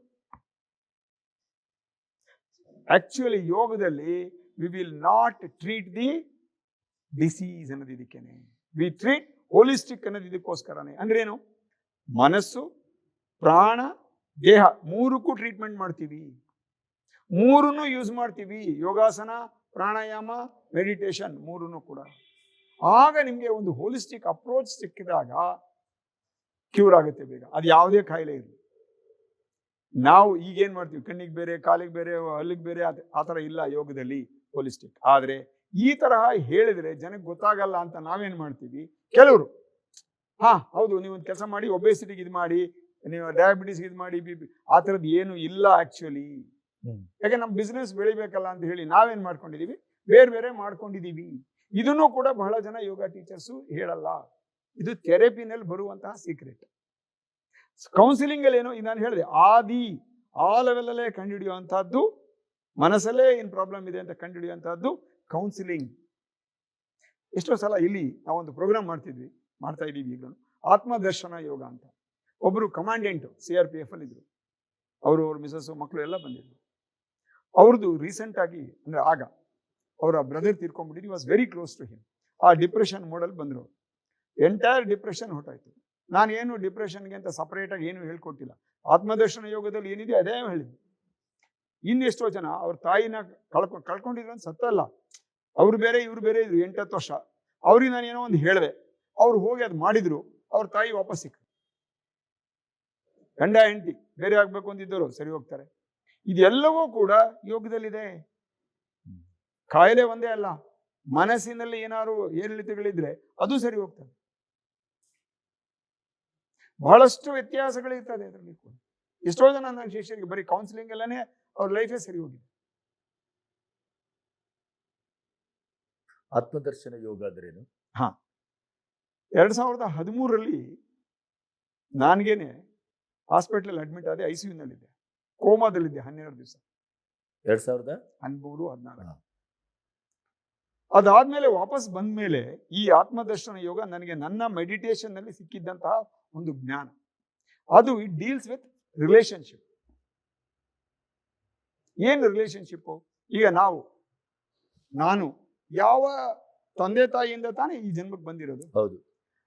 Speaker 1: ಆಕ್ಚುಲಿ ಯೋಗದಲ್ಲಿ we will not treat the disease ಅನ್ನೋದು ಇದಕ್ಕೇನೆ. ವಿ ಟ್ರೀಟ್ ಹೋಲಿಸ್ಟಿಕ್ ಅನ್ನೋದು ಇದಕ್ಕೋಸ್ಕರನೇ. ಅಂದ್ರೇನು ಮನಸ್ಸು, ಪ್ರಾಣ, ದೇಹ ಮೂರಕ್ಕೂ ಟ್ರೀಟ್ಮೆಂಟ್ ಮಾಡ್ತೀವಿ. ಮೂರನ್ನು ಯೂಸ್ ಮಾಡ್ತೀವಿ. ಯೋಗಾಸನ, ಪ್ರಾಣಾಯಾಮ ಮೆಡಿಟೇಷನ್ ಮೂರನ್ನು ಕೂಡ. ಆಗ ನಿಮಗೆ ಒಂದು ಹೋಲಿಸ್ಟಿಕ್ ಅಪ್ರೋಚ್ ಸಿಕ್ಕಿದಾಗ ಕ್ಯೂರ್ ಆಗುತ್ತೆ ಬೇಗ. ಅದು ಯಾವುದೇ ಕಾಯಿಲೆ ಇರಲಿ. ನಾವು ಈಗೇನ್ ಮಾಡ್ತೀವಿ? ಕಣ್ಣಿಗೆ ಬೇರೆ ಕಾಲಿಗೆ ಬೇರೆ ಹಲ್ಲಿಗೆ ಬೇರೆ ಆ ಥರ ಇಲ್ಲ ಯೋಗದಲ್ಲಿ ಹೋಲಿಸ್ಟಿಕ್ ಆದರೆ ಈ ತರಹ ಹೇಳಿದ್ರೆ ಜನಕ್ಕೆ ಗೊತ್ತಾಗಲ್ಲ ಅಂತ ನಾವೇನ್ ಮಾಡ್ತೀವಿ? ಕೆಲವರು ಹಾ ಹೌದು ನೀವು ಒಂದು ಕೆಲಸ ಮಾಡಿ ಒಬೇಸಿಟಿಗೆ ಇದು ಮಾಡಿ ನೀವು ಡಯಾಬಿಟಿಸ್ಗೆ ಇದು ಮಾಡಿ ಬಿ ಪಿ ಆ ಥರದ್ದು ಏನು ಇಲ್ಲ ಆಕ್ಚುಲಿ ಯಾಕೆ ನಮ್ಮ ಬಿಸ್ನೆಸ್ ಬೆಳಿಬೇಕಲ್ಲ ಅಂತ ಹೇಳಿ ನಾವೇನ್ ಮಾಡ್ಕೊಂಡಿದೀವಿ? ಬೇರೆ ಬೇರೆ ಮಾಡ್ಕೊಂಡಿದೀವಿ. ಇದನ್ನು ಕೂಡ ಬಹಳ ಜನ ಯೋಗ ಟೀಚರ್ಸು ಹೇಳಲ್ಲ. ಇದು ಥೆರಪಿನಲ್ಲಿ ಬರುವಂತಹ ಸೀಕ್ರೆಟ್. ಕೌನ್ಸಿಲಿಂಗ್ ಅಲ್ಲಿ ಏನು ನಾನು ಹೇಳಿದೆ, ಆದಿ, ಆ ಲೆವೆಲ್ ಅಲ್ಲೇ ಕಂಡುಹಿಡಿಯುವಂತಹದ್ದು ಮನಸ್ಸಲ್ಲೇ ಏನು ಪ್ರಾಬ್ಲಮ್ ಇದೆ ಅಂತ ಕಂಡುಹಿಡಿಯುವಂತಹದ್ದು ಕೌನ್ಸಿಲಿಂಗ್. ಎಷ್ಟೋ ಸಲ ಇಲ್ಲಿ ನಾವೊಂದು ಪ್ರೋಗ್ರಾಮ್ ಮಾಡ್ತಿದ್ವಿ, ಮಾಡ್ತಾ ಇದ್ದೀವಿ ಈಗಲೂ. ಆತ್ಮದರ್ಶನ ಯೋಗ ಅಂತ. ಒಬ್ಬರು commandant, C R P F ಅಲ್ಲಿ ಇದ್ರು. ಅವರು, ಅವ್ರ ಮಿಸಸ್ಸು ಮಕ್ಕಳು ಎಲ್ಲ ಬಂದಿದ್ರು. ಅವ್ರದ್ದು ರೀಸೆಂಟ್ ಆಗಿ ಅಂದ್ರೆ ಆಗ ಅವರ brother ತೀರ್ಕೊಂಡ್ಬಿಟ್ಟಿದ್ದು was very close to him ಆ ಡಿಪ್ರೆಷನ್ ಮೋಡಲ್ ಬಂದರು ಎಂಟೈರ್ ಡಿಪ್ರೆಷನ್ ಹೊರಟಾಯ್ತು. ನಾನು ಏನು ಡಿಪ್ರೆಷನ್ಗೆ ಅಂತ ಸಪರೇಟ್ ಆಗಿ ಏನು ಹೇಳ್ಕೊಟ್ಟಿಲ್ಲ. ಆತ್ಮದರ್ಶನ ಯೋಗದಲ್ಲಿ ಏನಿದೆ ಅದೇ ಹೇಳಿದ್ವಿ ಇನ್ನೆಷ್ಟೋ ಜನ ಅವ್ರ ತಾಯಿನ ಕಳ್ಕೊ, ಕಳ್ಕೊಂಡಿದ್ರು ಅಂತ ಸತ್ತಲ್ಲ ಅವ್ರು ಬೇರೆ, ಇವ್ರು ಬೇರೆ ಇದ್ರು. ಎಂಟತ್ತು ವರ್ಷ. ಅವ್ರಿಗೆ ನಾನು ಏನೋ ಒಂದು ಹೇಳಿದೆ. ಅವ್ರು ಹೋಗಿ ಅದು ಮಾಡಿದ್ರು. ಅವ್ರ ತಾಯಿ ವಾಪಸ್ ಸಿಕ್ಕ ಗಂಡ, ಹೆಂಡತಿ ಬೇರೆ ಆಗ್ಬೇಕು ಅಂತಿದ್ದವರು ಸರಿ ಹೋಗ್ತಾರೆ. ಇದೆಲ್ಲವೂ ಕೂಡ ಯೋಗದಲ್ಲಿದೆ. ಕಾಯಿಲೆ ಒಂದೇ ಅಲ್ಲ ಮನಸ್ಸಿನಲ್ಲಿ ಏನಾದ್ರು ಏರಿಳಿತಗಳಿದ್ರೆ ಅದು ಸರಿ ಹೋಗ್ತದೆ. ಬಹಳಷ್ಟು ವ್ಯತ್ಯಾಸಗಳಿರ್ತದೆ ಅದರಲ್ಲಿ ಕೂಡ. ಎಷ್ಟೋ ಜನ ನನ್ನ ಶಿಷ್ಯರಿಗೆ ಬರೀ ಕೌನ್ಸಿಲಿಂಗ್ ಎಲ್ಲನೇ ಅವ್ರ ಲೈಫೇ ಸರಿ ಹೋಗಿದೆ.
Speaker 2: ಆತ್ಮದರ್ಶನ ಯೋಗ ಅಂದ್ರೇನು?
Speaker 1: ಎರಡ್ ಸಾವಿರದ ಹದಿಮೂರರಲ್ಲಿ ನಾನ್ಗೇನೆ ಹಾಸ್ಪಿಟಲ್ ಅಡ್ಮಿಟ್ ಆದೆ ಐ ಸಿ ಯುನಲ್ಲಿದ್ದೆ ಕೋಮಾದಲ್ಲಿದ್ದೆ ಹನ್ನೆರಡು ದಿವಸ.
Speaker 2: ಎರಡ್ ಸಾವಿರದ?
Speaker 1: ಹದಿಮೂರು ಹದಿನಾಲ್ಕು.
Speaker 2: ಹಾ.
Speaker 1: ಅದಾದ್ಮೇಲೆ ವಾಪಸ್ ಬಂದ್ಮೇಲೆ ಈ ಆತ್ಮದರ್ಶನ ಯೋಗ ನನಗೆ ನನ್ನ ಮೆಡಿಟೇಷನ್ನಲ್ಲಿ ಸಿಕ್ಕಿದ್ದಂತಹ ಒಂದು ಜ್ಞಾನ. ಅದು ಇಟ್ ಡೀಲ್ಸ್ ವಿತ್ ರಿಲೇಶನ್ಶಿಪ್ ಏನು ರಿಲೇಶನ್ಶಿಪ್ ಈಗ ನಾವು ನಾನು ಯಾವ ತಂದೆ ತಾಯಿಯಿಂದ ತಾನೇ ಈ ಜನ್ಮಕ್ಕೆ ಬಂದಿರೋದು?
Speaker 2: ಹೌದು.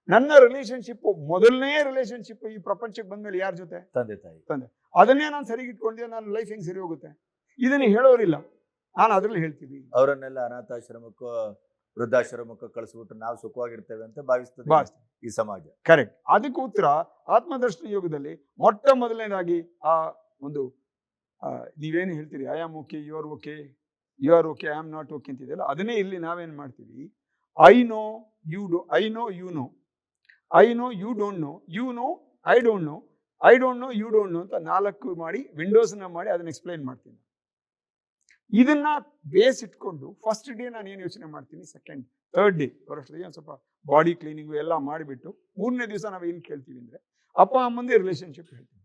Speaker 1: ನನ್ನ ರಿಲೇಶನ್ಶಿಪ್ ಮೊದಲನೇ ರಿಲೇಶನ್ಶಿಪ್ ಈ ಪ್ರಪಂಚಕ್ಕೆ ಬಂದ್ಮೇಲೆ ಯಾರ ಜೊತೆ?
Speaker 2: ತಂದೆ ತಾಯಿ. ತಂದೆ.
Speaker 1: ಅದನ್ನೇ ನಾನು ಸರಿಗಿಟ್ಕೊಂಡಿದ್ದೆ ನನ್ನ ಲೈಫ್ ಹೆಂಗ್ ಸರಿ ಹೋಗುತ್ತೆ? ಇದನ್ನ ಹೇಳೋರಿಲ್ಲ. ನಾನು ಅದ್ರಲ್ಲಿ ಹೇಳ್ತೀವಿ
Speaker 2: ಅವರನ್ನೆಲ್ಲ ಅನಾಥಾಶ್ರಮಕ್ಕೋ ವೃದ್ಧಾಶ್ರಮಕ್ಕೆ ಕಳಿಸ್ಬಿಟ್ಟು ನಾವು ಸುಖವಾಗಿರ್ತೇವೆ ಅಂತ ಭಾವಿಸ್ತದೆ ಈ ಸಮಾಜ.
Speaker 1: ಕರೆಕ್ಟ್. ಅದಕ್ಕೆ ಉತ್ತರ ಆತ್ಮದರ್ಶನ ಯೋಗದಲ್ಲಿ ಮೊಟ್ಟ ಮೊದಲನೇದಾಗಿ ಆ ಒಂದು ನೀವೇನು ಹೇಳ್ತೀರಿ I am okay you are okay you are okay I am not okay ಅಂತಿದೆಯಲ್ಲ ಅದನ್ನೇ ಇಲ್ಲಿ ನಾವೇನು ಮಾಡ್ತೀವಿ? I know you do I know you know I know you don't know you know I don't know I don't know you don't know ಅಂತ ನಾಲ್ಕು ಮಾಡಿ ವಿಂಡೋಸ್ನ ಮಾಡಿ ಅದನ್ನ explain ಮಾಡ್ತೀನಿ. ಇದನ್ನ ಬೇಸ್ ಇಟ್ಕೊಂಡು ಫಸ್ಟ್ ಡೇ ನಾನು ಏನು ಯೋಚನೆ ಮಾಡ್ತೀನಿ ಸೆಕೆಂಡ್ ಥರ್ಡ್ ಡೇ ಬರೋಷ್ಟೊತ್ತಿಗೆ ಒಂದು ಸ್ವಲ್ಪ ಬಾಡಿ ಕ್ಲೀನಿಂಗು ಎಲ್ಲ ಮಾಡಿಬಿಟ್ಟು ಮೂರನೇ ದಿವಸ ನಾವು ಏನು ಕೇಳ್ತೀವಿ ಅಂದರೆ ಅಪ್ಪ ಅಮ್ಮಂದೇ ರಿಲೇಶನ್ಶಿಪ್ ಹೇಳ್ತೀವಿ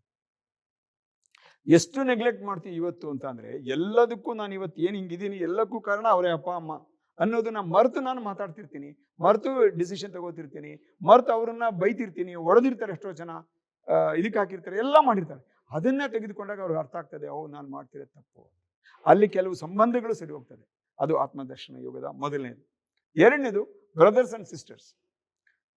Speaker 1: ಎಷ್ಟು ನೆಗ್ಲೆಕ್ಟ್ ಮಾಡ್ತೀವಿ ಇವತ್ತು ಅಂತ ಅಂದರೆ ಎಲ್ಲದಕ್ಕೂ ನಾನು ಇವತ್ತು ಏನು ಹಿಂಗಿದ್ದೀನಿ ಎಲ್ಲಕ್ಕೂ ಕಾರಣ ಅವರೇ ಅಪ್ಪ, ಅಮ್ಮ ಅನ್ನೋದನ್ನ ಮರೆತು ನಾನು ಮಾತಾಡ್ತಿರ್ತೀನಿ, ಮರೆತು ಡಿಸಿಷನ್ ತಗೋತಿರ್ತೀನಿ, ಮರೆತು ಅವ್ರನ್ನ ಬೈತಿರ್ತೀನಿ, ಹೊಡೆದಿರ್ತಾರೆ ಎಷ್ಟೋ ಜನ ಇದಕ್ಕೆ ಹಾಕಿರ್ತಾರೆ, ಎಲ್ಲ ಮಾಡಿರ್ತಾರೆ. ಅದನ್ನ ತೆಗೆದುಕೊಂಡಾಗ ಅವ್ರಿಗೆ ಅರ್ಥ ಆಗ್ತದೆ ಓ ನಾನು ಮಾಡ್ತಿರೋದು ತಪ್ಪು ಅಲ್ಲಿ ಕೆಲವು ಸಂಬಂಧಗಳು ಸರಿ ಹೋಗ್ತದೆ ಅದು ಆತ್ಮದರ್ಶನ ಯೋಗದ ಮೊದಲನೇದು. ಎರಡನೇದು ಬ್ರದರ್ಸ್ ಅಂಡ್ ಸಿಸ್ಟರ್ಸ್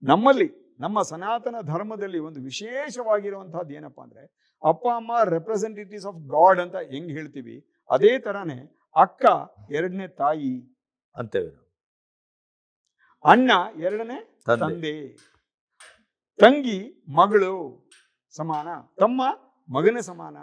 Speaker 1: ನಮ್ಮಲ್ಲಿ ನಮ್ಮ ಸನಾತನ ಧರ್ಮದಲ್ಲಿ ಒಂದು ವಿಶೇಷವಾಗಿರುವಂತಹದ್ದು ಏನಪ್ಪಾ ಅಂದ್ರೆ ಅಪ್ಪ ಅಮ್ಮ ರೆಪ್ರೆಸೆಂಟೇಟಿವ್ಸ್ ಆಫ್ ಗಾಡ್ ಅಂತ ಹೆಂಗ್ ಹೇಳ್ತೀವಿ ಅದೇ ತರಾನೇ ಅಕ್ಕ ಎರಡನೇ ತಾಯಿ
Speaker 2: ಅಂತೇವೆ ನಾವು.
Speaker 1: ಅಣ್ಣ ಎರಡನೇ ತಂದೆ. ತಂಗಿ ಮಗಳು ಸಮಾನ ತಮ್ಮ ಮಗನ ಸಮಾನ.